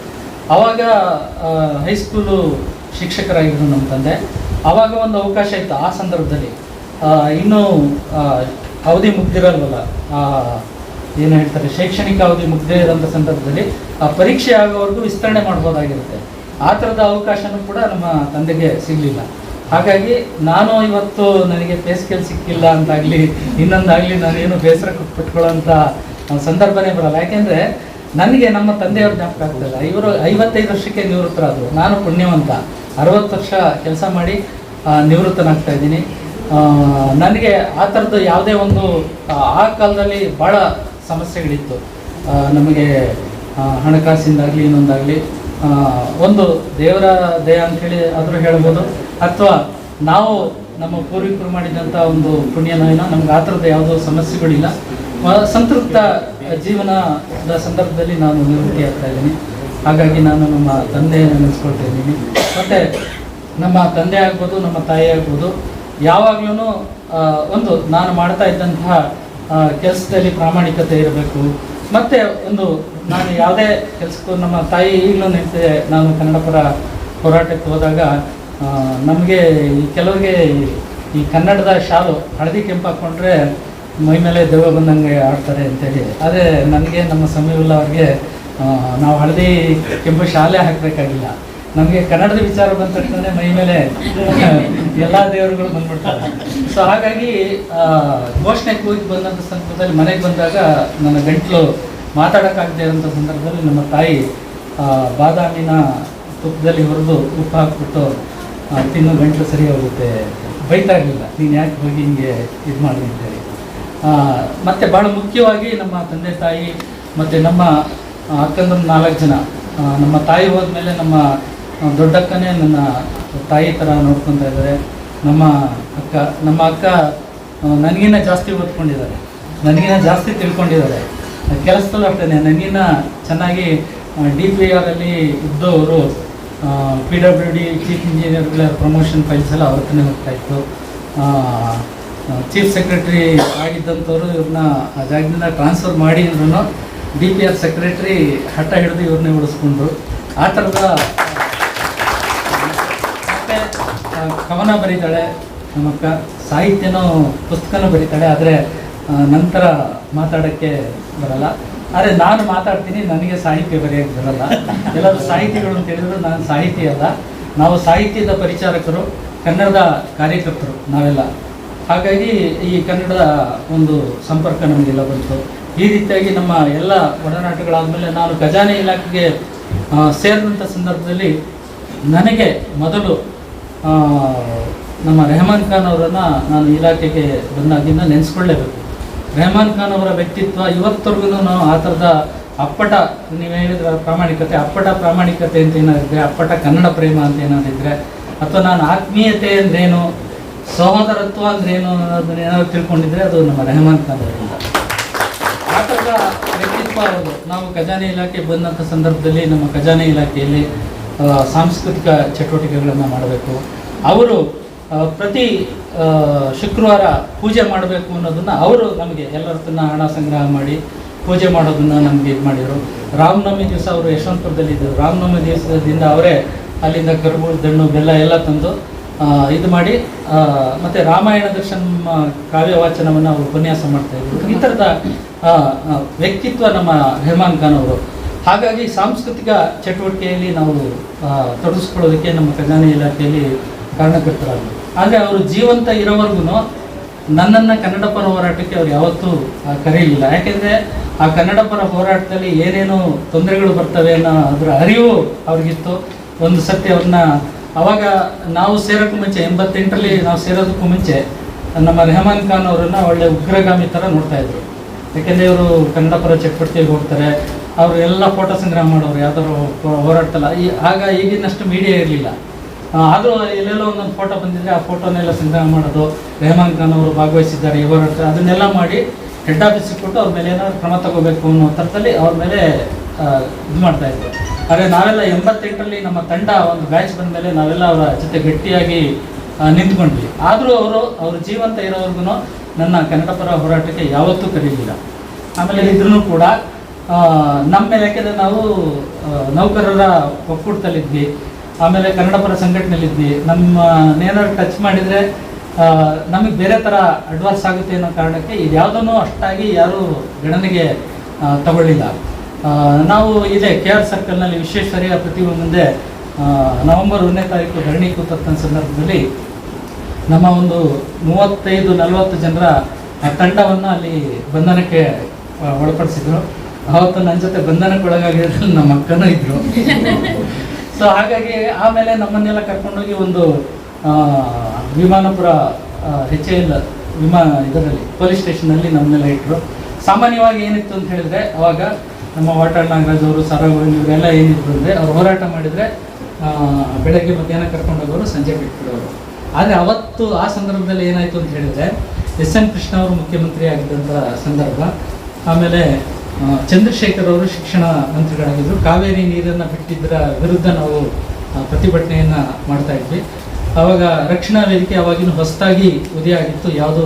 ಆವಾಗ ಹೈಸ್ಕೂಲು ಶಿಕ್ಷಕರಾಗಿದ್ದರು ನಮ್ಮ ತಂದೆ. ಆವಾಗ ಒಂದು ಅವಕಾಶ ಇತ್ತು ಆ ಸಂದರ್ಭದಲ್ಲಿ. ಇನ್ನೂ ಅವಧಿ ಮುಗ್ದಿರಲ್ವಲ್ಲ ಏನು ಹೇಳ್ತಾರೆ, ಶೈಕ್ಷಣಿಕ ಅವಧಿ ಮುಗ್ದೇ ಇರೋಂಥ ಸಂದರ್ಭದಲ್ಲಿ, ಆ, ಪರೀಕ್ಷೆ ಆಗೋವರೆಗೂ ವಿಸ್ತರಣೆ ಮಾಡ್ಬೋದಾಗಿರುತ್ತೆ. ಆ ಥರದ ಅವಕಾಶನೂ ಕೂಡ ನಮ್ಮ ತಂದೆಗೆ ಸಿಗಲಿಲ್ಲ. ಹಾಗಾಗಿ ನಾನು ಇವತ್ತು ನನಗೆ ಪೇ ಸ್ಕೇಲ್ ಸಿಕ್ಕಿಲ್ಲ ಅಂತಾಗಲಿ, ಇನ್ನೊಂದಾಗಲಿ ನಾನೇನು ಬೇಸರ ಪಟ್ಕೊಳ್ಳೋಂಥ ಸಂದರ್ಭನೇ ಬರಲ್ಲ. ಯಾಕೆಂದರೆ ನನಗೆ ನಮ್ಮ ತಂದೆಯವ್ರ ಜ್ಞಾಪಕ ಆಗ್ತದೆ ಇವರು ಐವತ್ತೈದು ವರ್ಷಕ್ಕೆ ನಿವೃತ್ತರಾದರು ನಾನು ಪುಣ್ಯವಂತ. ಅರವತ್ತು ವರ್ಷ ಕೆಲಸ ಮಾಡಿ ನಿವೃತ್ತನಾಗ್ತಾ ಇದ್ದೀನಿ. ನನಗೆ ಆ ಥರದ್ದು ಯಾವುದೇ ಒಂದು ಆ, ಕಾಲದಲ್ಲಿ ಭಾಳ ಸಮಸ್ಯೆಗಳಿತ್ತು. ನಮಗೆ ಹಣಕಾಸಿಂದಾಗಲಿ ಇನ್ನೊಂದಾಗಲಿ ಒಂದು ದೇವರ ದಯ ಅಂಥೇಳಿ ಆದರೂ ಹೇಳ್ಬೋದು. ಅಥವಾ ನಾವು ನಮ್ಮ ಪೂರ್ವಿಕರು ಮಾಡಿದಂಥ ಒಂದು ಪುಣ್ಯನೋ ಏನೋ ನಮ್ಗೆ ಆ ಥರದ ಯಾವುದೋ ಸಮಸ್ಯೆಗಳಿಲ್ಲ. ಸಂತೃಪ್ತ ಜೀವನದ ಸಂದರ್ಭದಲ್ಲಿ ನಾನು ನಿವೃತ್ತಿ ಆಗ್ತಾ ಇದ್ದೀನಿ. ಹಾಗಾಗಿ ನಾನು ನಮ್ಮ ತಂದೆಯನ್ನು ನೆನೆಸ್ಕೊಳ್ತಾ ಇದ್ದೀನಿ. ಮತ್ತು ನಮ್ಮ ತಂದೆ ಆಗ್ಬೋದು, ನಮ್ಮ ತಾಯಿ ಆಗ್ಬೋದು ಯಾವಾಗಲೂ ಒಂದು ನಾನು ಮಾಡ್ತಾ ಇದ್ದಂತಹ ಕೆಲಸದಲ್ಲಿ ಪ್ರಾಮಾಣಿಕತೆ ಇರಬೇಕು. ಮತ್ತು ಒಂದು ನಾನು ಯಾವುದೇ ಕೆಲಸಕ್ಕೂ ನಮ್ಮ ತಾಯಿ ಈಗಲೂ ನಿಂತೆ ನಾನು ಕನ್ನಡ ಪರ ಹೋರಾಟಕ್ಕೆ ಹೋದಾಗ ನಮಗೆ ಈ ಕೆಲವರಿಗೆ ಈ ಕನ್ನಡದ ಶಾಲು, ಹಳದಿ ಕೆಂಪು ಹಾಕ್ಕೊಂಡ್ರೆ ಮೈ ಮೇಲೆ ದೆವ್ವ ಬಂದಂಗೆ ಆಡ್ತಾರೆ ಅಂತೇಳಿ. ಆದರೆ ನನಗೆ ನಮ್ಮ ಸಮೀವುಲ್ಲ ಅವ್ರಿಗೆ ನಾವು ಹಳದಿ ಕೆಂಪು ಶಾಲೆ ಹಾಕಬೇಕಾಗಿಲ್ಲ. ನಮಗೆ ಕನ್ನಡದ ವಿಚಾರ ಬಂದ ತಕ್ಷಣ ಮೈ ಮೇಲೆ ಎಲ್ಲ ದೇವರುಗಳು ಬಂದ್ಬಿಡ್ತಾರೆ. ಸೊ ಹಾಗಾಗಿ ಘೋಷಣೆ ಕೂಗಿ ಬಂದಂಥ ಸಂದರ್ಭದಲ್ಲಿ ಮನೆಗೆ ಬಂದಾಗ ನನ್ನ ಗಂಟ್ಲು ಮಾತಾಡೋಕ್ಕಾಗದೇ ಇರೋಂಥ ಸಂದರ್ಭದಲ್ಲಿ ನಮ್ಮ ತಾಯಿ ಬಾದಾಮಿನ ತುಪ್ಪದಲ್ಲಿ ಹುರಿದು ಉಪ್ಪು ಹಾಕ್ಬಿಟ್ಟು ತಿನ್ನು ಗಂಟ್ಲು ಸರಿ ಹೋಗುತ್ತೆ. ಬೈತಾ ಇರಲಿಲ್ಲ, ನೀನು ಯಾಕೆ ಹೋಗಿ ಹಿಂಗೆ ಇದು ಮಾಡಿ ಮತ್ತೆ ಭಾಳ ಮುಖ್ಯವಾಗಿ ನಮ್ಮ ತಂದೆ ತಾಯಿ ಮತ್ತು ನಮ್ಮ ಅಕ್ಕಂದ್ರ ನಾಲ್ಕು ಜನ ನಮ್ಮ ತಾಯಿ ಹೋದ್ಮೇಲೆ ನಮ್ಮ ದೊಡ್ಡಕ್ಕನೇ ನನ್ನ ತಾಯಿ ಥರ ನೋಡ್ಕೊತಾ ಇದ್ದಾರೆ. ನಮ್ಮ ಅಕ್ಕ ನಮ್ಮ ಅಕ್ಕ ನನಗಿನ್ನ ಜಾಸ್ತಿ ಓದ್ಕೊಂಡಿದ್ದಾರೆ. ನನಗಿನ್ನ ಜಾಸ್ತಿ ತಿಳ್ಕೊಂಡಿದ್ದಾರೆ. ಕೆಲಸದಲ್ಲೂ ಅಷ್ಟೇ ನನಗಿನ್ನ ಚೆನ್ನಾಗಿ ಡಿ ಪಿ ಆರಲ್ಲಿ ಇದ್ದವರು ಪಿ ಡಬ್ಲ್ಯೂ ಡಿ ಚೀಫ್ ಇಂಜಿನಿಯರ್ಗಳ ಪ್ರಮೋಷನ್ ಫೈಲ್ಸ್ ಎಲ್ಲ ಅವ್ರ ಹತ್ರನೇ ಹೋಗ್ತಾ ಇತ್ತು. ಚೀಫ್ ಸೆಕ್ರೆಟರಿ ಆಗಿದ್ದಂಥವ್ರು ಇವ್ರನ್ನ ಆ ಜಾಗದಿಂದ ಟ್ರಾನ್ಸ್ಫರ್ ಮಾಡಿ ಅಂದ್ರೂ ಡಿ ಪಿ ಆರ್ ಸೆಕ್ರೆಟ್ರಿ ಹಠ ಹಿಡಿದು ಇವ್ರನ್ನೇ ಉಳಿಸ್ಕೊಂಡ್ರು ಆ ಥರದ ಮತ್ತೆ ಕವನ ಬರೀತಾಳೆ ನಮ್ಮಕ್ಕ ಸಾಹಿತ್ಯನೂ ಪುಸ್ತಕನೂ ಬರೀತಾಳೆ, ಆದರೆ ನಂತರ ಮಾತಾಡೋಕ್ಕೆ ಬರಲ್ಲ. ಆದರೆ ನಾನು ಮಾತಾಡ್ತೀನಿ, ನನಗೆ ಸಾಹಿತ್ಯ ಬರೆಯೋಕ್ಕೆ ಬರಲ್ಲ. ಎಲ್ಲರೂ ಸಾಹಿತಿಗಳು ಅಂತ ಹೇಳಿದ್ರು, ನಾನು ಸಾಹಿತಿ ಅಲ್ಲ. ನಾವು ಸಾಹಿತ್ಯದ ಪರಿಚಾರಕರು, ಕನ್ನಡದ ಕಾರ್ಯಕರ್ತರು, ನಾವೆಲ್ಲ. ಹಾಗಾಗಿ ಈ ಕನ್ನಡದ ಒಂದು ಸಂಪರ್ಕ ನಮಗೆಲ್ಲ ಬಂತು. ಈ ರೀತಿಯಾಗಿ ನಮ್ಮ ಎಲ್ಲ ಒಡನಾಟಗಳಾದಮೇಲೆ ನಾನು ಖಜಾನೆ ಇಲಾಖೆಗೆ ಸೇರಿದಂಥ ಸಂದರ್ಭದಲ್ಲಿ ನನಗೆ ಮೊದಲು ನಮ್ಮ ರೆಹಮಾನ್ ಖಾನ್ ಅವರನ್ನು ನಾನು ಇಲಾಖೆಗೆ ಬಂದಾಗಿಂದ ನೆನೆಸ್ಕೊಳ್ಳೇಬೇಕು. ರೆಹಮಾನ್ ಖಾನ್ ಅವರ ವ್ಯಕ್ತಿತ್ವ ಇವತ್ತವರೆಗೂ ನಾವು ಆ ಥರದ ಅಪ್ಪಟ, ನೀವು ಹೇಳಿದ್ರೆ ಪ್ರಾಮಾಣಿಕತೆ, ಅಪ್ಪಟ ಪ್ರಾಮಾಣಿಕತೆ ಅಂತ ಏನಾದಿದ್ರೆ ಅಪ್ಪಟ ಕನ್ನಡ ಪ್ರೇಮ ಅಂತ ಏನಾದಿದ್ರೆ ಅಥವಾ ನಾನು ಆತ್ಮೀಯತೆ ಅಂದ್ರೇನು ಸಹೋದರತ್ವ ಅಂದ್ರೆ ಏನು ಅನ್ನೋದನ್ನ ಏನಾದ್ರು ತಿಳ್ಕೊಂಡಿದ್ರೆ ಅದು ನಮ್ಮ ರೆಹಮಾನ್ ಖಾನ್ ಆ ಥರದ ವ್ಯಕ್ತಿತ್ವ ಅವರು ನಾವು ಖಜಾನೆ ಇಲಾಖೆ ಬಂದಂಥ ಸಂದರ್ಭದಲ್ಲಿ ನಮ್ಮ ಖಜಾನೆ ಇಲಾಖೆಯಲ್ಲಿ ಸಾಂಸ್ಕೃತಿಕ ಚಟುವಟಿಕೆಗಳನ್ನು ಮಾಡಬೇಕು. ಅವರು ಪ್ರತಿ ಶುಕ್ರವಾರ ಪೂಜೆ ಮಾಡಬೇಕು ಅನ್ನೋದನ್ನು ಅವರು ನಮಗೆ ಎಲ್ಲರ ತನ್ನ ಹಣ ಸಂಗ್ರಹ ಮಾಡಿ ಪೂಜೆ ಮಾಡೋದನ್ನು ನಮಗೆ ಇದು ಮಾಡಿದರು. ರಾಮನವಮಿ ದಿವಸ ಅವರು ಯಶವಂತಪುರದಲ್ಲಿ ಇದ್ದರು ರಾಮನವಮಿ ದಿವಸದಿಂದ ಅವರೇ ಅಲ್ಲಿಂದ ಕರ್ಬೂರು ದಣ್ಣು, ಬೆಲ್ಲ ಎಲ್ಲ ತಂದು ಇದು ಮಾಡಿ ಮತ್ತೆ ರಾಮಾಯಣ ದರ್ಶನ ಕಾವ್ಯ ವಾಚನವನ್ನು ಅವರು ಉಪನ್ಯಾಸ ಮಾಡ್ತಾ ಇದ್ರು. ಈ ಥರದ ವ್ಯಕ್ತಿತ್ವ ನಮ್ಮ ರೆಹಮಾನ್ ಖಾನ್ ಅವರು. ಹಾಗಾಗಿ ಸಾಂಸ್ಕೃತಿಕ ಚಟುವಟಿಕೆಯಲ್ಲಿ ನಾವು ತೊಡಗಿಸ್ಕೊಳ್ಳೋದಕ್ಕೆ ನಮ್ಮ ಖಜಾನೆ ಇಲಾಖೆಯಲ್ಲಿ ಕಾರಣಕರ್ತರಾದರು. ಆದರೆ ಅವರು ಜೀವಂತ ಇರೋವರೆಗೂ ನನ್ನನ್ನು ಕನ್ನಡ ಪರ ಹೋರಾಟಕ್ಕೆ ಅವ್ರು ಯಾವತ್ತೂ ಕರೀಲಿಲ್ಲ ಯಾಕೆಂದರೆ ಆ ಕನ್ನಡ ಪರ ಹೋರಾಟದಲ್ಲಿ ಏನೇನು ತೊಂದರೆಗಳು ಬರ್ತವೆ ಅನ್ನೋ ಅದರ ಅರಿವು ಅವ್ರಿಗಿತ್ತು. ಒಂದು ಸತಿ ಅವ್ರನ್ನ ಅವಾಗ ನಾವು ಸೇರೋಕ್ಕೂ ಮುಂಚೆ, ಎಂಬತ್ತೆಂಟರಲ್ಲಿ ನಾವು ಸೇರೋದಕ್ಕೂ ಮುಂಚೆ, ನಮ್ಮ ರೆಹಮಾನ್ ಖಾನ್ ಅವರನ್ನು ಒಳ್ಳೆ ಉಗ್ರಗಾಮಿ ಥರ ನೋಡ್ತಾ ಇದ್ರು. ಯಾಕೆಂದರೆ ಇವರು ಕನ್ನಡ ಪರ ಚಟುವಟಿಕೆಗೆ ಹೋಗ್ತಾರೆ, ಅವರು ಎಲ್ಲ ಫೋಟೋ ಸಂಗ್ರಹ ಮಾಡೋರು, ಯಾವ್ದಾದ್ರು ಹೋರಾಡ್ತಲ್ಲ ಈ, ಆಗ ಈಗಿನಷ್ಟು ಮೀಡಿಯಾ ಇರಲಿಲ್ಲ. ಆದರೂ ಎಲ್ಲೆಲ್ಲೋ ಒಂದೊಂದು ಫೋಟೋ ಬಂದಿದ್ರೆ ಆ ಫೋಟೋನೆಲ್ಲ ಸಂಗ್ರಹ ಮಾಡೋದು, ರೆಹಮಾನ್ ಖಾನ್ ಅವರು ಭಾಗವಹಿಸಿದ್ದಾರೆ ಈ ಅದನ್ನೆಲ್ಲ ಮಾಡಿ ಹೆಡ್ ಆಫೀಸಿಗೆ ಕೊಟ್ಟು ಅವ್ರ ಮೇಲೆ ಏನಾದ್ರು ಕ್ರಮ ತಗೋಬೇಕು ಅನ್ನೋ ಥರದಲ್ಲಿ ಅವ್ರ ಮೇಲೆ ಇದು ಮಾಡ್ತಾ ಇದ್ದೆ. ಆದರೆ ನಾವೆಲ್ಲ ಎಂಬತ್ತೆಂಟರಲ್ಲಿ ನಮ್ಮ ತಂಡ ಒಂದು ಬ್ಯಾಚ್ ಬಂದ ಮೇಲೆ ನಾವೆಲ್ಲ ಅವರ ಜೊತೆ ಗಟ್ಟಿಯಾಗಿ ನಿಂತ್ಕೊಂಡ್ವಿ. ಆದರೂ ಅವರು, ಅವ್ರ ಜೀವಂತ ಇರೋವರೆಗೂ ನನ್ನ ಕನ್ನಡ ಪರ ಹೋರಾಟಕ್ಕೆ ಯಾವತ್ತೂ ಕರೀಲಿಲ್ಲ. ಆಮೇಲೆ ಇದ್ರೂ ಕೂಡ ನಮ್ಮ ಮೇಲೆ ಯಾಕೆಂದರೆ ನಾವು ನೌಕರರ ಒಕ್ಕೂಟದಲ್ಲಿದ್ವಿ. ಆಮೇಲೆ ಕನ್ನಡ ಪರ ಸಂಘಟನೆಯಲ್ಲಿದ್ವಿ. ನಮ್ಮ ಏನಾದ್ರು ಟಚ್ ಮಾಡಿದರೆ ನಮಗೆ ಬೇರೆ ಥರ ಅಡ್ವಾನ್ಸ್ ಆಗುತ್ತೆ ಅನ್ನೋ ಕಾರಣಕ್ಕೆ ಇದು ಯಾವುದನ್ನು ಅಷ್ಟಾಗಿ ಯಾರೂ ಗಣನೆಗೆ ತಗೊಳ್ಳಿಲ್ಲ. ನಾವು ಇದೆ ಕೆ ಆರ್ ಸರ್ಕಲ್ನಲ್ಲಿ ವಿಶ್ವೇಶ್ವರಯ್ಯ ಪ್ರತಿಮೆ ಮುಂದೆ ನವೆಂಬರ್ ಒಂದನೇ ತಾರೀಕು ಧರಣಿ ಕೂತಂಥ ಸಂದರ್ಭದಲ್ಲಿ ನಮ್ಮ ಒಂದು ಮೂವತ್ತೈದು, ನಲವತ್ತು ಜನರ ತಂಡವನ್ನು ಅಲ್ಲಿ ಬಂಧನಕ್ಕೆ ಒಳಪಡಿಸಿದ್ರು. ಅವತ್ತು ನನ್ನ ಜೊತೆ ಬಂಧನಕ್ಕೆ ಒಳಗಾಗಿರೋದ್ರಲ್ಲಿ ನಮ್ಮ ಅಕ್ಕನೂ ಇದ್ರು. ಸೊ ಹಾಗಾಗಿ ಆಮೇಲೆ ನಮ್ಮನ್ನೆಲ್ಲ ಕರ್ಕೊಂಡೋಗಿ ಒಂದು ವಿಮಾನಪುರ ಹೆಚ್ ಎಲ್ ವಿಮಾ ಇದರಲ್ಲಿ, ಪೊಲೀಸ್ ಸ್ಟೇಷನಲ್ಲಿ ನಮ್ಮನ್ನೆಲ್ಲ ಇಟ್ಟರು ಸಾಮಾನ್ಯವಾಗಿ ಏನಿತ್ತು ಅಂತ ಹೇಳಿದ್ರೆ, ಅವಾಗ ನಮ್ಮ ವಾಟಾಳ್ ನಾಗರಾಜ್ ಅವರು ಸರಗೋವಿಂದ್ ಇವರೆಲ್ಲ ಏನಿದ್ರು ಅಂದರೆ ಅವ್ರು ಹೋರಾಟ ಮಾಡಿದರೆ ಬೆಳಗ್ಗೆ ಮಧ್ಯಾಹ್ನ ಕರ್ಕೊಂಡೋಗೋರು ಸಂಜೆ ಬಿಟ್ಬಿಡೋರು. ಆದರೆ ಅವತ್ತು ಆ ಸಂದರ್ಭದಲ್ಲಿ ಏನಾಯಿತು ಅಂತ ಹೇಳಿದರೆ, ಎಸ್ ಎನ್ ಕೃಷ್ಣ ಅವರು ಮುಖ್ಯಮಂತ್ರಿ ಆಗಿದ್ದಂಥ ಸಂದರ್ಭ, ಆಮೇಲೆ ಚಂದ್ರಶೇಖರ್ ಅವರು ಶಿಕ್ಷಣ ಮಂತ್ರಿಗಳಾಗಿದ್ದರು ಕಾವೇರಿ ನೀರನ್ನು ಬಿಟ್ಟಿದ್ದರ ವಿರುದ್ಧ ನಾವು ಪ್ರತಿಭಟನೆಯನ್ನು ಮಾಡ್ತಾ ಇದ್ವಿ. ಆವಾಗ ರಕ್ಷಣಾ ವೇದಿಕೆ ಅವಾಗಿನ ಹೊಸದಾಗಿ ಉದಯ ಆಗಿತ್ತು. ಯಾವುದೂ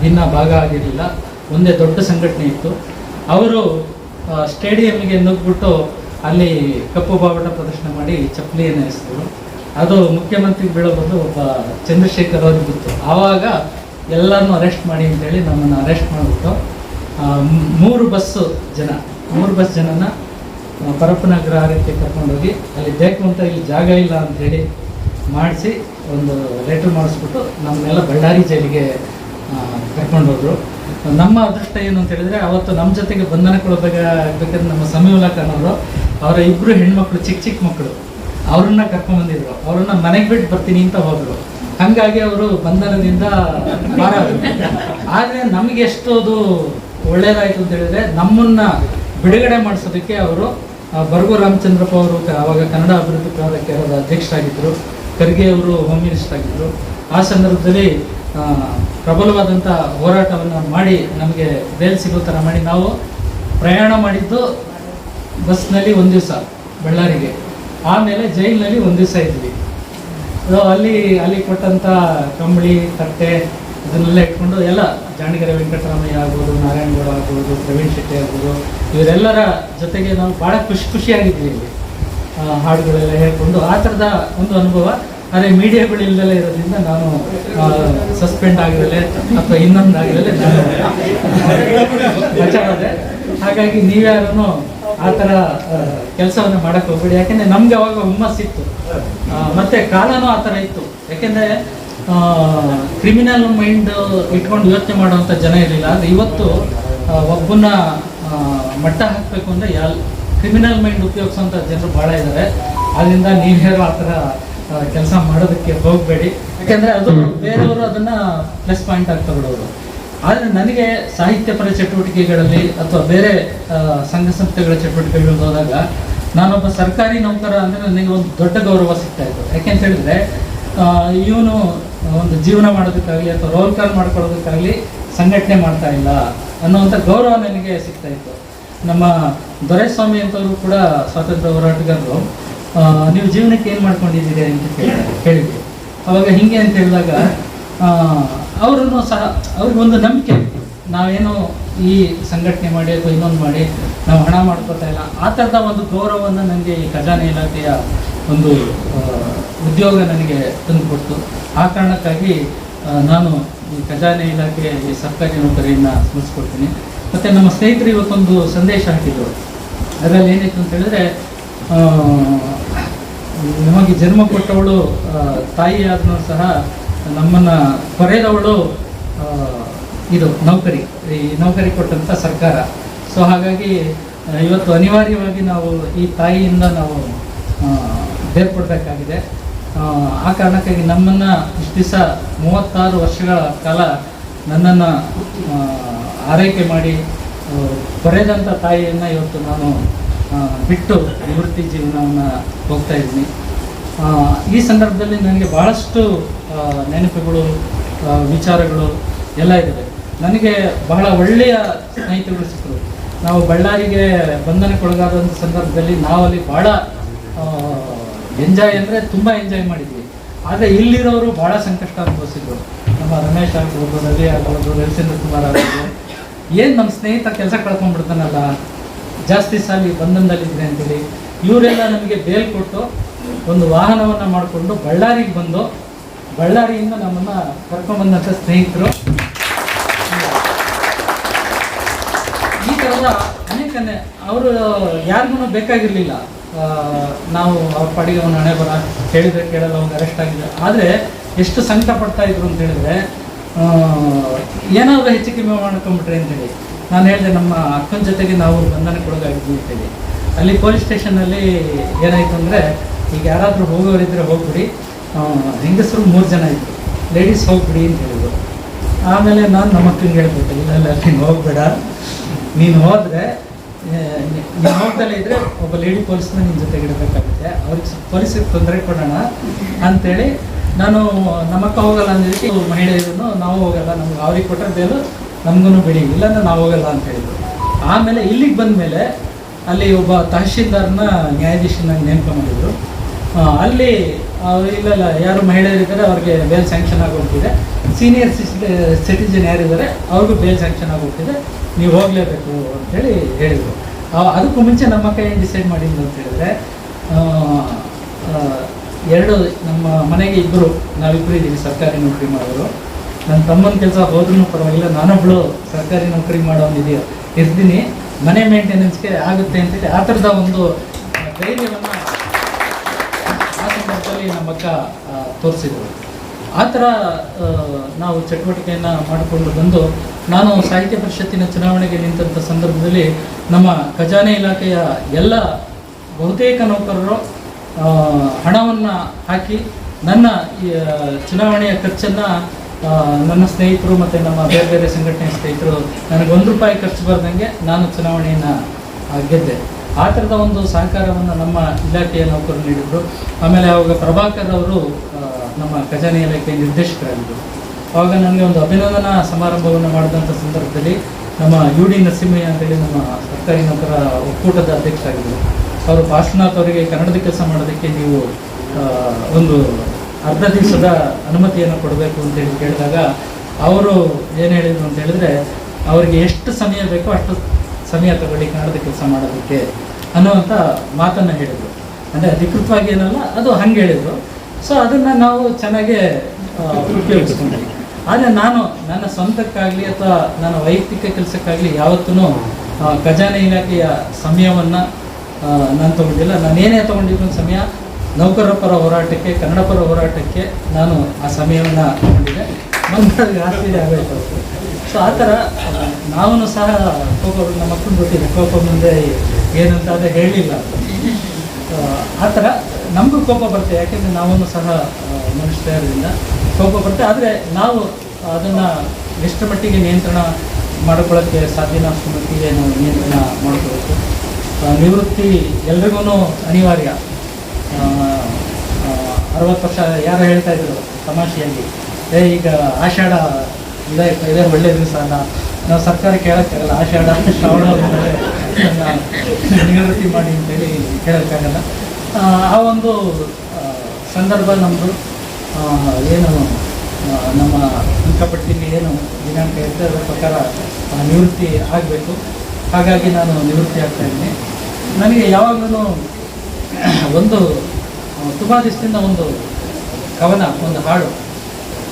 ಭಿನ್ನ ಭಾಗ ಆಗಿರಲಿಲ್ಲ. ಒಂದೇ ದೊಡ್ಡ ಸಂಘಟನೆ ಇತ್ತು. ಅವರು ಆ, ಸ್ಟೇಡಿಯಂಗೆ ನುಗ್ಗಿಬಿಟ್ಟು ಅಲ್ಲಿ ಕಪ್ಪು ಬಾವುಟ ಪ್ರದರ್ಶನ ಮಾಡಿ ಚಪ್ಪಲಿಯನ್ನು ಎಸೆದರು. ಅದು ಮುಖ್ಯಮಂತ್ರಿ ಬೀಳೋ ಬಂದು ಒಬ್ಬ ಚಂದ್ರಶೇಖರ್ ಅವ್ರಿಗೆ ಬಿತ್ತು ಆವಾಗ ಎಲ್ಲರನ್ನು ಅರೆಸ್ಟ್ ಮಾಡಿ ಅಂತೇಳಿ ನಮ್ಮನ್ನು ಅರೆಸ್ಟ್ ಮಾಡಿಬಿಟ್ಟು ಮೂರು ಬಸ್ಸು ಜನ ಮೂರು ಬಸ್ ಜನನ ಆ, ರೀತಿ ಕರ್ಕೊಂಡೋಗಿ ಅಲ್ಲಿ ಬೇಕು ಅಂತ ಇಲ್ಲಿ ಜಾಗ ಇಲ್ಲ ಅಂಥೇಳಿ ಮಾಡಿಸಿ ಒಂದು ಲೆಟ್ರ್ ಮಾಡಿಸ್ಬಿಟ್ಟು ನಮ್ಮನ್ನೆಲ್ಲ ಬಳ್ಳಾರಿ ಜೈಲಿಗೆ ಕರ್ಕೊಂಡೋದ್ರು. ನಮ್ಮ ಅದೃಷ್ಟ ಏನು ಅಂತ ಹೇಳಿದ್ರೆ ಅವತ್ತು ನಮ್ಮ ಜೊತೆಗೆ ಬಂಧನಕ್ಕೊಳ್ಬೇಕಾಗ್ಬೇಕಾದ್ರೆ ನಮ್ಮ ಸಮೀವಲ ಅನ್ನೋರು ಅವರು ಇಬ್ಬರು ಹೆಣ್ಮಕ್ಳು ಚಿಕ್ಕ ಚಿಕ್ಕ ಮಕ್ಕಳು ಅವ್ರನ್ನ ಕರ್ಕೊಂಡ್ಬಂದಿದ್ರು ಅವ್ರನ್ನ ಮನೆಗೆ ಬಿಟ್ಟು ಬರ್ತೀನಿ ಅಂತ ಹೋದ್ರು. ಹಂಗಾಗಿ ಅವರು ಬಂಧನದಿಂದ ಆದರೆ. ನಮಗೆ ಅದು ಒಳ್ಳೇದಾಯ್ತು ಅಂತ ಹೇಳಿದ್ರೆ ನಮ್ಮನ್ನ ಬಿಡುಗಡೆ ಮಾಡಿಸೋದಕ್ಕೆ ಅವರು ಬರ್ಗು ರಾಮಚಂದ್ರಪ್ಪ ಅವರು ಆವಾಗ ಕನ್ನಡ ಅಭಿವೃದ್ಧಿ ಪ್ರಾಧಿಕಾರದ ಅಧ್ಯಕ್ಷರಾಗಿದ್ದರು ಖರ್ಗೆ ಅವರು ಹೋಮ್ ಮಿನಿಸ್ಟರ್ ಆಗಿದ್ದರು ಆ ಸಂದರ್ಭದಲ್ಲಿ ಪ್ರಬಲವಾದಂಥ ಹೋರಾಟವನ್ನು ಮಾಡಿ ನಮಗೆ ಬೇಲ್ ಸಿಗೋ ಥರ ಮಾಡಿ ನಾವು ಪ್ರಯಾಣ ಮಾಡಿದ್ದು ಬಸ್ನಲ್ಲಿ ಒಂದು ದಿವಸ, ಬಳ್ಳಾರಿಗೆ. ಆಮೇಲೆ ಜೈಲಿನಲ್ಲಿ ಒಂದು ದಿವಸ ಇದ್ವಿ. ಅಲ್ಲಿ ಅಲ್ಲಿ ಕೊಟ್ಟಂಥ ಕಂಬಳಿ, ತಟ್ಟೆ ಇದನ್ನೆಲ್ಲ ಇಟ್ಕೊಂಡು ಎಲ್ಲ ಜಾಣಗೆರೆ ವೆಂಕಟರಾಮಯ್ಯ ಆಗ್ಬೋದು, ನಾರಾಯಣಗೌಡ ಆಗ್ಬೋದು, ಪ್ರವೀಣ್ ಶೆಟ್ಟಿ ಆಗ್ಬೋದು, ಇವರೆಲ್ಲರ ಜೊತೆಗೆ ನಾವು ಭಾಳ ಖುಷಿ ಖುಷಿಯಾಗಿದ್ವಿ ಇಲ್ಲಿ. ಹಾಡುಗಳೆಲ್ಲ ಹೇಳ್ಕೊಂಡು ಆ ಥರದ ಒಂದು ಅನುಭವ ಆದರೆ ಮೀಡಿಯಾಗಳು ಇರೋದ್ರಿಂದ ನಾನು ಸಸ್ಪೆಂಡ್ ಆಗಿರಲೇ ಅಥವಾ ಇನ್ನೊಂದು ಆಗಿರಲೆ ನಾನು ಬಚಾವಾದೆ. ಹಾಗಾಗಿ ನೀವ್ಯಾರೂ ಆ ಥರ ಕೆಲಸವನ್ನು ಮಾಡಕ್ಕೆ ಹೋಗ್ಬೇಡಿ. ಯಾಕೆಂದರೆ ನಮ್ಗೆ ಅವಾಗ ಹುಮ್ಮಸ್ಸಿತ್ತು ಮತ್ತು ಕಾಲನೂ ಆ ಥರ ಇತ್ತು. ಯಾಕೆಂದರೆ ಕ್ರಿಮಿನಲ್ ಮೈಂಡ್ ಇಟ್ಕೊಂಡು ಯೋಚನೆ ಮಾಡುವಂಥ ಜನ ಇರಲಿಲ್ಲ. ಆದರೆ ಇವತ್ತು ಒಬ್ಬನ ಮಟ್ಟ ಹಾಕಬೇಕು ಅಂದರೆ ಯಾಲ್ ಕ್ರಿಮಿನಲ್ ಮೈಂಡ್ ಉಪಯೋಗಿಸುವಂಥ ಜನರು ಭಾಳ ಇದ್ದಾರೆ ಅದರಿಂದ ನೀವ್ಯಾರು ಆ ಥರ ಕೆಲಸ ಮಾಡೋದಕ್ಕೆ ಹೋಗಬೇಡಿ. ಯಾಕಂದ್ರೆ ಅದು ಬೇರೆಯವರು ಅದನ್ನ ಪ್ಲಸ್ ಪಾಯಿಂಟ್ ಆಗಿ ತಗೊಳ್ಳೋರು ಆದರೆ ನನಗೆ ಸಾಹಿತ್ಯಪರ ಚಟುವಟಿಕೆಗಳಲ್ಲಿ ಅಥವಾ ಬೇರೆ ಸಂಘ ಸಂಸ್ಥೆಗಳ ಚಟುವಟಿಕೆಗಳಿಗೆ ಹೋದಾಗ ನಾನೊಬ್ಬ ಸರ್ಕಾರಿ ನೌಕರ ಅಂದರೆ ನನಗೆ ಒಂದು ದೊಡ್ಡ ಗೌರವ ಸಿಗ್ತಾ ಇತ್ತು. ಯಾಕೆಂತ ಹೇಳಿದ್ರೆ ಇವನು ಒಂದು ಜೀವನ ಮಾಡೋದಕ್ಕಾಗಲಿ ಅಥವಾ ರೋಲ್ ಕಾಲ್ ಮಾಡ್ಕೊಳ್ಳೋದಕ್ಕಾಗಲಿ ಸಂಘಟನೆ ಮಾಡ್ತಾ ಇಲ್ಲ ಅನ್ನುವಂಥ ಗೌರವ ನನಗೆ ಸಿಗ್ತಾ ಇತ್ತು. ನಮ್ಮ ದೊರೆಸ್ವಾಮಿ ಅಂತವರು ಕೂಡ ಸ್ವಾತಂತ್ರ್ಯ ಹೋರಾಟಗಾರರು. ನೀವು ಜೀವನಕ್ಕೆ ಏನು ಮಾಡ್ಕೊಂಡಿದ್ದೀರಿ ಅಂತ ಹೇಳಿದ್ರು. ಅವಾಗ ಹಿಂಗೆ ಅಂತ ಹೇಳಿದಾಗ ಅವರನ್ನು ಸಹ ಅವ್ರಿಗೊಂದು ನಂಬಿಕೆ. ನಾವೇನು ಈ ಸಂಘಟನೆ ಮಾಡಿ ಅಥವಾ ಇನ್ನೊಂದು ಮಾಡಿ, ನಾವು ಹಣ ಮಾಡ್ಕೋತಾ ಇಲ್ಲ. ಆ ಥರದ ಒಂದು ಗೌರವವನ್ನು ನನಗೆ ಈ ಖಜಾನೆ ಇಲಾಖೆಯ ಒಂದು ಉದ್ಯೋಗ ನನಗೆ ತಂದುಕೊಡ್ತು. ಆ ಕಾರಣಕ್ಕಾಗಿ ನಾನು ಈ ಖಜಾನೆ ಇಲಾಖೆಯ ಈ ಸರ್ಕಾರಿ ನೌಕರಿಯನ್ನು ಸ್ಮರಿಸ್ಕೊಡ್ತೀನಿ. ಮತ್ತು ನಮ್ಮ ಸ್ನೇಹಿತರು ಇವತ್ತೊಂದು ಸಂದೇಶ ಹಾಕಿದರು. ಅದರಲ್ಲಿ ಏನಿತ್ತು ಅಂತ ಹೇಳಿದ್ರೆ ನಮಗೆ ಜನ್ಮ ಕೊಟ್ಟವಳು ತಾಯಿ ಆದ್ರೂ ಸಹ ನಮ್ಮನ್ನು ಕೊರೆದವಳು ಇದು ನೌಕರಿ ಈ ನೌಕರಿ ಕೊಟ್ಟಂಥ ಸರ್ಕಾರ. ಸೊ ಹಾಗಾಗಿ ಇವತ್ತು ಅನಿವಾರ್ಯವಾಗಿ ನಾವು ಈ ತಾಯಿಯಿಂದ ನಾವು ಬೇರ್ಪಡಬೇಕಾಗಿದೆ ಆ, ಕಾರಣಕ್ಕಾಗಿ ನಮ್ಮನ್ನು ಇಷ್ಟು ದಿವಸ ಮೂವತ್ತಾರು ವರ್ಷಗಳ ಕಾಲ ನನ್ನನ್ನು ಆರೈಕೆ ಮಾಡಿ ಕೊರೆದಂಥ ತಾಯಿಯನ್ನು ಇವತ್ತು ನಾನು ಬಿಟ್ಟು ನಿವೃತ್ತಿ ಜೀವನವನ್ನು ಹೋಗ್ತಾ ಇದ್ದೀನಿ. ಈ ಸಂದರ್ಭದಲ್ಲಿ ನನಗೆ ಭಾಳಷ್ಟು ನೆನಪುಗಳು ವಿಚಾರಗಳು ಎಲ್ಲ ಇದ್ದಾವೆ. ನನಗೆ ಬಹಳ ಒಳ್ಳೆಯ ಸ್ನೇಹಿತರು ಸಿಕ್ಕರು ನಾವು ಬಳ್ಳಾರಿಗೆ ಬಂಧನಕ್ಕೊಳಗಾದಂಥ ಸಂದರ್ಭದಲ್ಲಿ ನಾವಲ್ಲಿ ಭಾಳ ಎಂಜಾಯ್ ಅಂದರೆ ತುಂಬ ಎಂಜಾಯ್ ಮಾಡಿದ್ವಿ. ಆದರೆ ಇಲ್ಲಿರೋರು ಭಾಳ ಸಂಕಷ್ಟ ಅನುಭವಿಸಿದ್ರು. ನಮ್ಮ ರಮೇಶ್ ಆಗ್ಬೋದು, ರವಿ ಆಗ್ಬೋದು ರವಿಚಂದ್ರ ಕುಮಾರ್ ಆಗ್ಬೋದು. ಏನು ನಮ್ಮ ಸ್ನೇಹಿತ ಕೆಲಸ ಕಳ್ಕೊಂಡ್ಬಿಡ್ತಾನಲ್ಲ ಜಾಸ್ತಿ ಸಾಲಿ ಬಂಧನದಲ್ಲಿದ್ರೆ ಅಂತೇಳಿ ಇವರೆಲ್ಲ ನಮಗೆ ಬೇಲ್ ಕೊಟ್ಟು ಒಂದು ವಾಹನವನ್ನು ಮಾಡಿಕೊಂಡು ಬಳ್ಳಾರಿಗೆ ಬಂದು ಬಳ್ಳಾರಿಯಿಂದ ನಮ್ಮನ್ನು ಕರ್ಕೊಂಡ್ಬಂದಂಥ ಸ್ನೇಹಿತರು. ಈ ಥರದ ಅನೇಕ ಅವರು ಯಾರಿಗೂ ಬೇಕಾಗಿರಲಿಲ್ಲ. ನಾವು ಅವ್ರ ಪಾಡಿಗೆ ಅವನ ಹಣೆ ಬರ ಹೇಳಿದ್ರೆ ಕೇಳಲ್ಲ ಅವ್ನಿಗೆ ಅರೆಸ್ಟ್ ಆಗಿದೆ. ಆದರೆ ಎಷ್ಟು ಸಂಕಟ ಪಡ್ತಾ ಇದ್ರು ಅಂತ ಹೇಳಿದ್ರೆ ಏನಾದರೂ ಹೆಚ್ಚು ಕಮ್ಮಿ ಮಾಡ್ಕೊಂಬಿಟ್ರೆ ಅಂತೇಳಿ. ನಾನು ಹೇಳಿದೆ, ನಮ್ಮ ಅಕ್ಕನ ಜೊತೆಗೆ ನಾವು ಬಂಧನಕ್ಕೊಳಗಾಗಿದ್ವಿ ಅಂತೇಳಿ ಅಲ್ಲಿ ಪೊಲೀಸ್ ಸ್ಟೇಷನಲ್ಲಿ ಏನಾಯಿತು ಅಂದರೆ, ಈಗ ಯಾರಾದರೂ ಹೋಗೋರಿದ್ದರೆ ಹೋಗ್ಬಿಡಿ. ಹೆಂಗಸರು ಮೂರು ಜನ ಇದ್ದರು ಲೇಡೀಸ್ ಹೋಗ್ಬಿಡಿ ಅಂತ ಹೇಳಿದ್ರು. ಆಮೇಲೆ ನಾನು ನಮ್ಮ ಅಕ್ಕಂಗೆ ಹೇಳ್ಬಿಟ್ಟೆ, ಇಲ್ಲ ಇಲ್ಲ, ನೀನು ಹೋಗ್ಬೇಡ. ನೀನು ಹೋದರೆ ನೀನು ಹೋಗ್ದಲ್ಲೇ ಇದ್ದರೆ ಒಬ್ಬ ಲೇಡಿ ಪೊಲೀಸ್ನ ನಿನ್ನ ಜೊತೆಗೆ ಇಡಬೇಕಾಗುತ್ತೆ. ಅವ್ರಿಗೆ ಪೊಲೀಸಿಗೆ ತೊಂದರೆ ಕೊಡೋಣ ಅಂಥೇಳಿ ನಾನು ನಮ್ಮಕ್ಕ ಹೋಗಲ್ಲ ಇವ್ರು ಮಹಿಳೆಯರನ್ನು ನಾವು ಹೋಗಲ್ಲ, ನಮ್ಗೆ ಅವ್ರಿಗೆ ಕೊಟ್ಟರೆ ಬೇಲು. ನಮಗೂ ಬಿಡಿ, ಇಲ್ಲಾಂದ್ರೆ ನಾವು ಹೋಗಲ್ಲ ಅಂತ ಹೇಳಿದ್ರು. ಆಮೇಲೆ ಇಲ್ಲಿಗೆ ಬಂದ ಮೇಲೆ ಅಲ್ಲಿ ಒಬ್ಬ ತಹಶೀಲ್ದಾರ್ನ ನ್ಯಾಯಾಧೀಶನ ನೇಮಕ ಮಾಡಿದ್ರು. ಅಲ್ಲಿ ಇಲ್ಲೆಲ್ಲ ಇಲ್ಲ ಇಲ್ಲ, ಯಾರು ಮಹಿಳೆಯರಿದ್ದಾರೆ ಅವ್ರಿಗೆ ಬೇಲ್ ಸ್ಯಾಂಕ್ಷನ್ ಆಗೋಗ್ತಿದೆ ಸೀನಿಯರ್ ಸಿಟಿಜನ್ ಯಾರಿದ್ದಾರೆ ಅವ್ರಿಗೂ ಬೇಲ್ ಸ್ಯಾಂಕ್ಷನ್ ಆಗೋಗ್ತಿದೆ ನೀವು ಹೋಗಲೇಬೇಕು ಅಂತೇಳಿ ಹೇಳಿದರು. ಅದಕ್ಕೂ ಮುಂಚೆ ನಮ್ಮ ಕೈ ಡಿಸೈಡ್ ಮಾಡಿದ್ದು ಅಂತ ಹೇಳಿದ್ರೆ ಎರಡು ನಮ್ಮ ಮನೆಗೆ ಇಬ್ಬರು ನಾವಿಬ್ಬರು ಇದ್ದೀವಿ ಸರ್ಕಾರಿ ನೌಕರಿ ಮಾಡೋರು. ನನ್ನ ತಮ್ಮನ ಕೆಲಸ ಹೋದ್ರೂ ಪರವಾಗಿಲ್ಲ, ನಾನೊಬ್ಳು ಸರ್ಕಾರಿ ನೌಕರಿ ಮಾಡೋನಿದೆಯೋ ಇರ್ತೀನಿ, ಮನೆ ಮೇಂಟೆನೆನ್ಸ್ಗೆ ಆಗುತ್ತೆ ಅಂತೇಳಿ ಆ ಥರದ ಒಂದು ಧೈರ್ಯವನ್ನು ಆ ಸಂದರ್ಭದಲ್ಲಿ ನಮ್ಮ ಅಕ್ಕ ತೋರಿಸಿದ್ರು. ಆ ಥರ ನಾವು ಚಟುವಟಿಕೆಯನ್ನು ಮಾಡಿಕೊಂಡು ಬಂದು, ನಾನು ಸಾಹಿತ್ಯ ಪರಿಷತ್ತಿನ ಚುನಾವಣೆಗೆ ನಿಂತಹ ಸಂದರ್ಭದಲ್ಲಿ ನಮ್ಮ ಖಜಾನೆ ಇಲಾಖೆಯ ಎಲ್ಲ ಬಹುತೇಕ ನೌಕರರು ಹಣವನ್ನು ಹಾಕಿ ನನ್ನ ಚುನಾವಣೆಯ ಖರ್ಚನ್ನು ನನ್ನ ಸ್ನೇಹಿತರು ಮತ್ತು ನಮ್ಮ ಬೇರೆ ಬೇರೆ ಸಂಘಟನೆ ಸ್ನೇಹಿತರು ನನಗೆ ಒಂದು ರೂಪಾಯಿ ಖರ್ಚು ಬರ್ದಂಗೆ ನಾನು ಚುನಾವಣೆಯನ್ನು ಗೆದ್ದೆ. ಆ ಥರದ ಒಂದು ಸಹಕಾರವನ್ನು ನಮ್ಮ ಇಲಾಖೆಯ ನೌಕರರು ನೀಡಿದರು. ಆಮೇಲೆ ಅವಾಗ ಪ್ರಭಾಕರ್ ಅವರು ನಮ್ಮ ಖಜಾನೆ ಇಲಾಖೆ ನಿರ್ದೇಶಕರಾಗಿದ್ದರು. ಆವಾಗ ನನಗೆ ಒಂದು ಅಭಿನಂದನಾ ಸಮಾರಂಭವನ್ನು ಮಾಡಿದಂಥ ಸಂದರ್ಭದಲ್ಲಿ ನಮ್ಮ ಯು ಡಿ ನರಸಿಂಹಯ್ಯ ಅಂತೇಳಿ ನಮ್ಮ ಸರ್ಕಾರಿ ನೌಕರ ಒಕ್ಕೂಟದ ಅಧ್ಯಕ್ಷರಾಗಿದ್ದರು. ಅವರು ಪಾರ್ಶ್ವನಾಥ್ ಅವರಿಗೆ ಕನ್ನಡದ ಕೆಲಸ ಮಾಡೋದಕ್ಕೆ ನೀವು ಒಂದು ಅರ್ಧ ದಿವಸದ ಅನುಮತಿಯನ್ನು ಕೊಡಬೇಕು ಅಂತೇಳಿ ಕೇಳಿದಾಗ ಅವರು ಏನು ಹೇಳಿದರು ಅಂತ ಹೇಳಿದ್ರೆ, ಅವರಿಗೆ ಎಷ್ಟು ಸಮಯ ಬೇಕೋ ಅಷ್ಟು ಸಮಯ ತಗೊಳ್ಳಿ, ಕನ್ನಡದ ಕೆಲಸ ಮಾಡೋದಕ್ಕೆ ಅನ್ನುವಂಥ ಮಾತನ್ನು ಹೇಳಿದರು. ಅಂದರೆ ಅಧಿಕೃತವಾಗಿ ಏನಲ್ಲ, ಅದು ಹಂಗೆ ಹೇಳಿದರು. ಸೊ ಅದನ್ನು ನಾವು ಚೆನ್ನಾಗೇ ಉಪಯೋಗಿಸ್ಕೊಂಡ್ವಿ. ಆದರೆ ನಾನು, ನನ್ನ ಸ್ವಂತಕ್ಕಾಗಲಿ ಅಥವಾ ನನ್ನ ವೈಯಕ್ತಿಕ ಕೆಲಸಕ್ಕಾಗಲಿ ಯಾವತ್ತೂ ಖಜಾನೆ ಇಲಾಖೆಯ ಸಮಯವನ್ನು ನಾನು ತಗೊಂಡಿಲ್ಲ. ನಾನು ಏನೇ ತಗೊಂಡಿದ್ದು ಸಮಯ ನೌಕರರ ಪರ ಹೋರಾಟಕ್ಕೆ, ಕನ್ನಡ ಪರ ಹೋರಾಟಕ್ಕೆ ನಾನು ಆ ಸಮಯವನ್ನು ತಗೊಂಡಿದ್ದೆ ಮುಂದೆ ಜಾಸ್ತಿ ಆಗಬೇಕು ಸೊ ಆ ಥರ ನಾವು ಸಹ ಕೋಪ ನಮ್ಮ ಮಕ್ಕಳು ಗೊತ್ತಿದೆ, ಕೋಪ ಮುಂದೆ ಏನಂತ ಅದೇ ಹೇಳಲಿಲ್ಲ ಆ ಥರ ನಮಗೂ ಕೋಪ ಬರುತ್ತೆ, ಯಾಕೆಂದರೆ ನಾವೂ ಸಹ ಮನುಷ್ಯ ಮನುಷ್ಯರಿಂದ ಕೋಪ ಬರುತ್ತೆ. ಆದರೆ ನಾವು ಅದನ್ನು ಎಷ್ಟು ಮಟ್ಟಿಗೆ ನಿಯಂತ್ರಣ ಮಾಡ್ಕೊಳ್ಳೋಕ್ಕೆ ಸಾಧ್ಯನ? ಅಷ್ಟು ಮಟ್ಟಿಗೆ ನಾವು ನಿಯಂತ್ರಣ ಮಾಡ್ಕೋಬೇಕು ನಿವೃತ್ತಿ ಎಲ್ರಿಗೂ ಅನಿವಾರ್ಯ. ಅರವತ್ತು ವರ್ಷ ಯಾರು ಹೇಳ್ತಾ ಇದ್ರು ತಮಾಷೆಯಲ್ಲಿ, ಏ, ಈಗ ಆಷಾಢ ಇದೇ ಇದೇ ಒಳ್ಳೆ ದಿವಸ ಅಲ್ಲ ನಾವು ಸರ್ಕಾರ ಕೇಳೋಕ್ಕಾಗಲ್ಲ ಆಷಾಢ, ಶ್ರಾವಣ ನಿವೃತ್ತಿ ಮಾಡಿ ಅಂತೇಳಿ ಕೇಳೋಕ್ಕಾಗಲ್ಲ ಆ ಒಂದು ಸಂದರ್ಭ ನಮ್ಮದು ಏನು ನಮ್ಮ ಅಂಕಪಟ್ಟಿಗೆ ಏನು ದಿನಾಂಕ ಇರುತ್ತೆ ಅದರ ಪ್ರಕಾರ ನಿವೃತ್ತಿ ಆಗಬೇಕು. ಹಾಗಾಗಿ ನಾನು ನಿವೃತ್ತಿ ಆಗ್ತಾ ಇದ್ದೀನಿ. ನನಗೆ ಯಾವಾಗಲೂ (coughs) ಒಂದು ತುಂಬ ದಿವಸದಿಂದ ಒಂದು ಕವನ, ಒಂದು ಹಾಡು.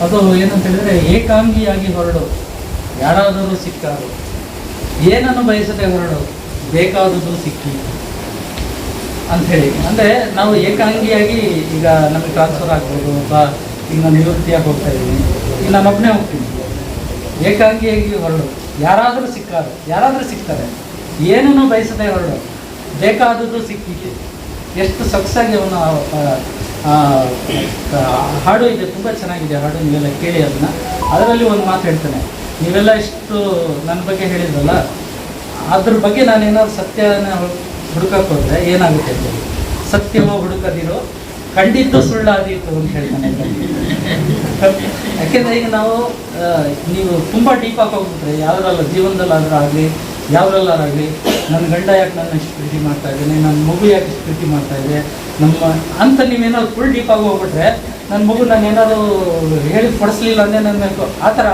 ಅದು ಏನಂತ ಹೇಳಿದ್ರೆ ಏಕಾಂಗಿಯಾಗಿ ಹೊರಡು, ಯಾರಾದರೂ ಸಿಕ್ಕಾರು. ಏನನ್ನು ಬಯಸದೆ ಹೊರಡು, ಬೇಕಾದುದು ಸಿಕ್ಕಿ. ಅಂಥೇಳಿ. ಅಂದರೆ, ನಾವು ಏಕಾಂಗಿಯಾಗಿ ಈಗ ನಮಗೆ ಟ್ರಾನ್ಸ್ಫರ್ ಆಗ್ಬೋದು, ಅಥವಾ ಈಗ ನಾನು ನಿವೃತ್ತಿಯಾಗಿ ಹೋಗ್ತಾ ಇದ್ದೀನಿ. ಈಗ ನಾನು ಒಬ್ಬನೇ ಹೋಗ್ತೀನಿ. ಏಕಾಂಗಿಯಾಗಿ ಹೊರಡು, ಯಾರಾದರೂ ಸಿಕ್ಕಾರು, ಯಾರಾದರೂ ಸಿಗ್ತಾರೆ ಏನನ್ನು ಬಯಸದೆ ಹೊರಡು ಬೇಕಾದದ್ದು ಸಿಕ್ಕಿದೆ ಎಷ್ಟು ಸೊಗಸಾಗಿ ಅವನು ಹಾಡು ಇದೆ ತುಂಬ ಚೆನ್ನಾಗಿದೆ ಹಾಡು ನೀವೆಲ್ಲ ಕೇಳಿ ಅದನ್ನ. ಅದರಲ್ಲಿ ಒಂದು ಮಾತು ಹೇಳ್ತಾನೆ. ನೀವೆಲ್ಲ ಇಷ್ಟು ನನ್ನ ಬಗ್ಗೆ ಹೇಳಿದ್ರಲ್ಲ, ಅದ್ರ ಬಗ್ಗೆ ನಾನೇನಾದ್ರು ಸತ್ಯನ ಹುಡುಕಕ್ಕೆ ಹೋದ್ರೆ ಏನಾಗುತ್ತೆ. ಸತ್ಯವೋ ಹುಡುಕದಿರೋ, ಖಂಡಿತ ಸುಳ್ಳಾದೀತು ಅಂತ ಹೇಳ್ತಾನೆ. ಯಾಕೆಂದರೆ ಈಗ ನಾವು ನೀವು ತುಂಬ ಡೀಪಾಗಿ ಹೋಗ್ಬಿಟ್ರೆ, ಯಾವ್ದ್ರಲ್ಲ, ಜೀವನದಲ್ಲಾದ್ರೂ ಆಗಲಿ ಯಾವ್ದ್ರಲ್ಲಾಗಲಿ ನನ್ನ ಗಂಡ ಯಾಕೆ ನನ್ನ ಇಷ್ಟು ಪ್ರೀತಿ ಮಾಡ್ತಾ ಇದ್ದೀನಿ, ನನ್ನ ಮಗು ಯಾಕೆ ಇಷ್ಟು ಪ್ರೀತಿ ಮಾಡ್ತಾ ಇದೆ, ನಮ್ಮ ಅಂತ ನೀವೇನಾದ್ರು ಫುಲ್ ಡೀಪಾಗಿ ಹೋಗ್ಬಿಟ್ರೆ ನನ್ನ ಮಗು ನಾನು ಏನಾದ್ರು ಹೇಳಿ ಕೊಡಿಸ್ಲಿಲ್ಲ ಅಂದರೆ ನನ್ನ ಆ ಥರ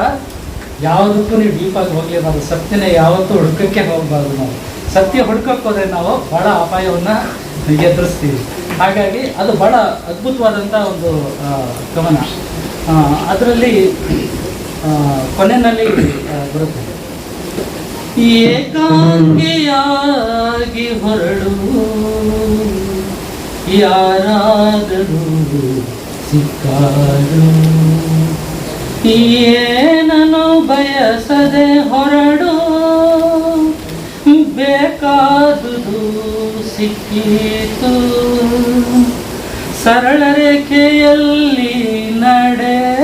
ಯಾವುದಕ್ಕೂ ನೀವು ಡೀಪಾಗಿ ಹೋಗಲೇಬಾರ್ದು. ಸತ್ಯನ ಯಾವತ್ತೂ ಹುಡುಕಕ್ಕೆ ಹೋಗಬಾರ್ದು ನಾವು. ಸತ್ಯ ಹುಡ್ಕಕ್ಕೆ ನಾವು ಬಹಳ ಅಪಾಯವನ್ನು ಎದುರಿಸ್ತೀವಿ. ಹಾಗಾಗಿ ಅದು ಬಹಳ ಅದ್ಭುತವಾದಂಥ ಒಂದು ಗಮನ. ಅದರಲ್ಲಿ ಕೊನೆಯಲ್ಲಿ ಬರುತ್ತೆ. ಏಕಾಂಗಿಯಾಗಿ ಹೊರಡು. ಯಾರಾದರೂ ಸಿಕ್ಕಾರು. ಏನನು ಬಯಸದೆ ಹೊರಡು. ಬೇಕಾದುದು ಸಿಕ್ಕಿತು. ಸರಳ ರೇಖೆಯಲ್ಲಿ ನಡೆ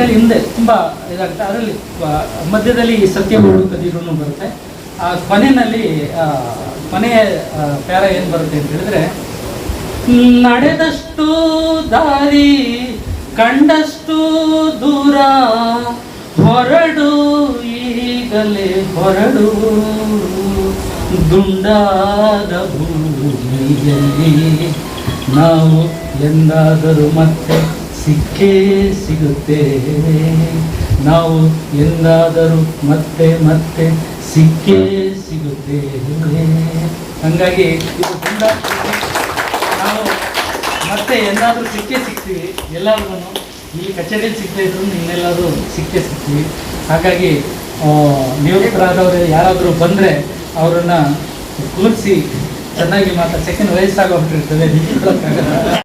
ಅಂತೇಳಿ ಹಿಂದೆ ತುಂಬ ಇದಾಗುತ್ತೆ. ಅದರಲ್ಲಿ ಮಧ್ಯದಲ್ಲಿ ಸತ್ಯ ಕದಿರೂ ಬರುತ್ತೆ. ಆ ಕೊನೆಯಲ್ಲಿ ಕೊನೆಯ ಪ್ಯಾರ ಏನು ಬರುತ್ತೆ ಅಂತ ಹೇಳಿದ್ರೆ, ನಡೆದಷ್ಟು ದಾರಿ, ಕಂಡಷ್ಟು ದೂರ, ಹೊರಡು ಈಗಲೇ ಹೊರಡು. ದುಂಡಾದ ಭೂಮಿಯಲ್ಲಿ ನಾವು ಎಂದಾದರೂ ಮತ್ತೆ ಸಿಕ್ಕೇ ಸಿಗುತ್ತೆ ನಾವು ಎಂದಾದರೂ ಮತ್ತೆ ಮತ್ತೆ ಸಿಕ್ಕೇ ಸಿಗುತ್ತೆ ಹಂಗಾಗಿ ಇದು ತುಂಬ ನಾವು ಮತ್ತೆ ಎಲ್ಲಾದರೂ ಸಿಕ್ಕೇ ಸಿಗ್ತೀವಿ. ಎಲ್ಲರಿಗೂ ಇಲ್ಲಿ ಕಚೇರಿಯಲ್ಲಿ ಸಿಗ್ತಾ ಇದ್ರು, ಇನ್ನೆಲ್ಲಾದರೂ ಸಿಕ್ಕೇ ಸಿಗ್ತೀವಿ. ಹಾಗಾಗಿ ನಿವೃತ್ತರಾದವರು ಯಾರಾದರೂ ಬಂದರೆ ಅವರನ್ನು ಕೂರಿಸಿ ಚೆನ್ನಾಗಿ ಮಾತಾಡ ಸೆಕೆಂಡ್ ವಯಸ್ಸಾಗಿ ಹೊರಟಿರ್ತದೆ ನಿಂತ್ಕೊಳ್ಳೋಕ್ಕಾಗಲ್ಲ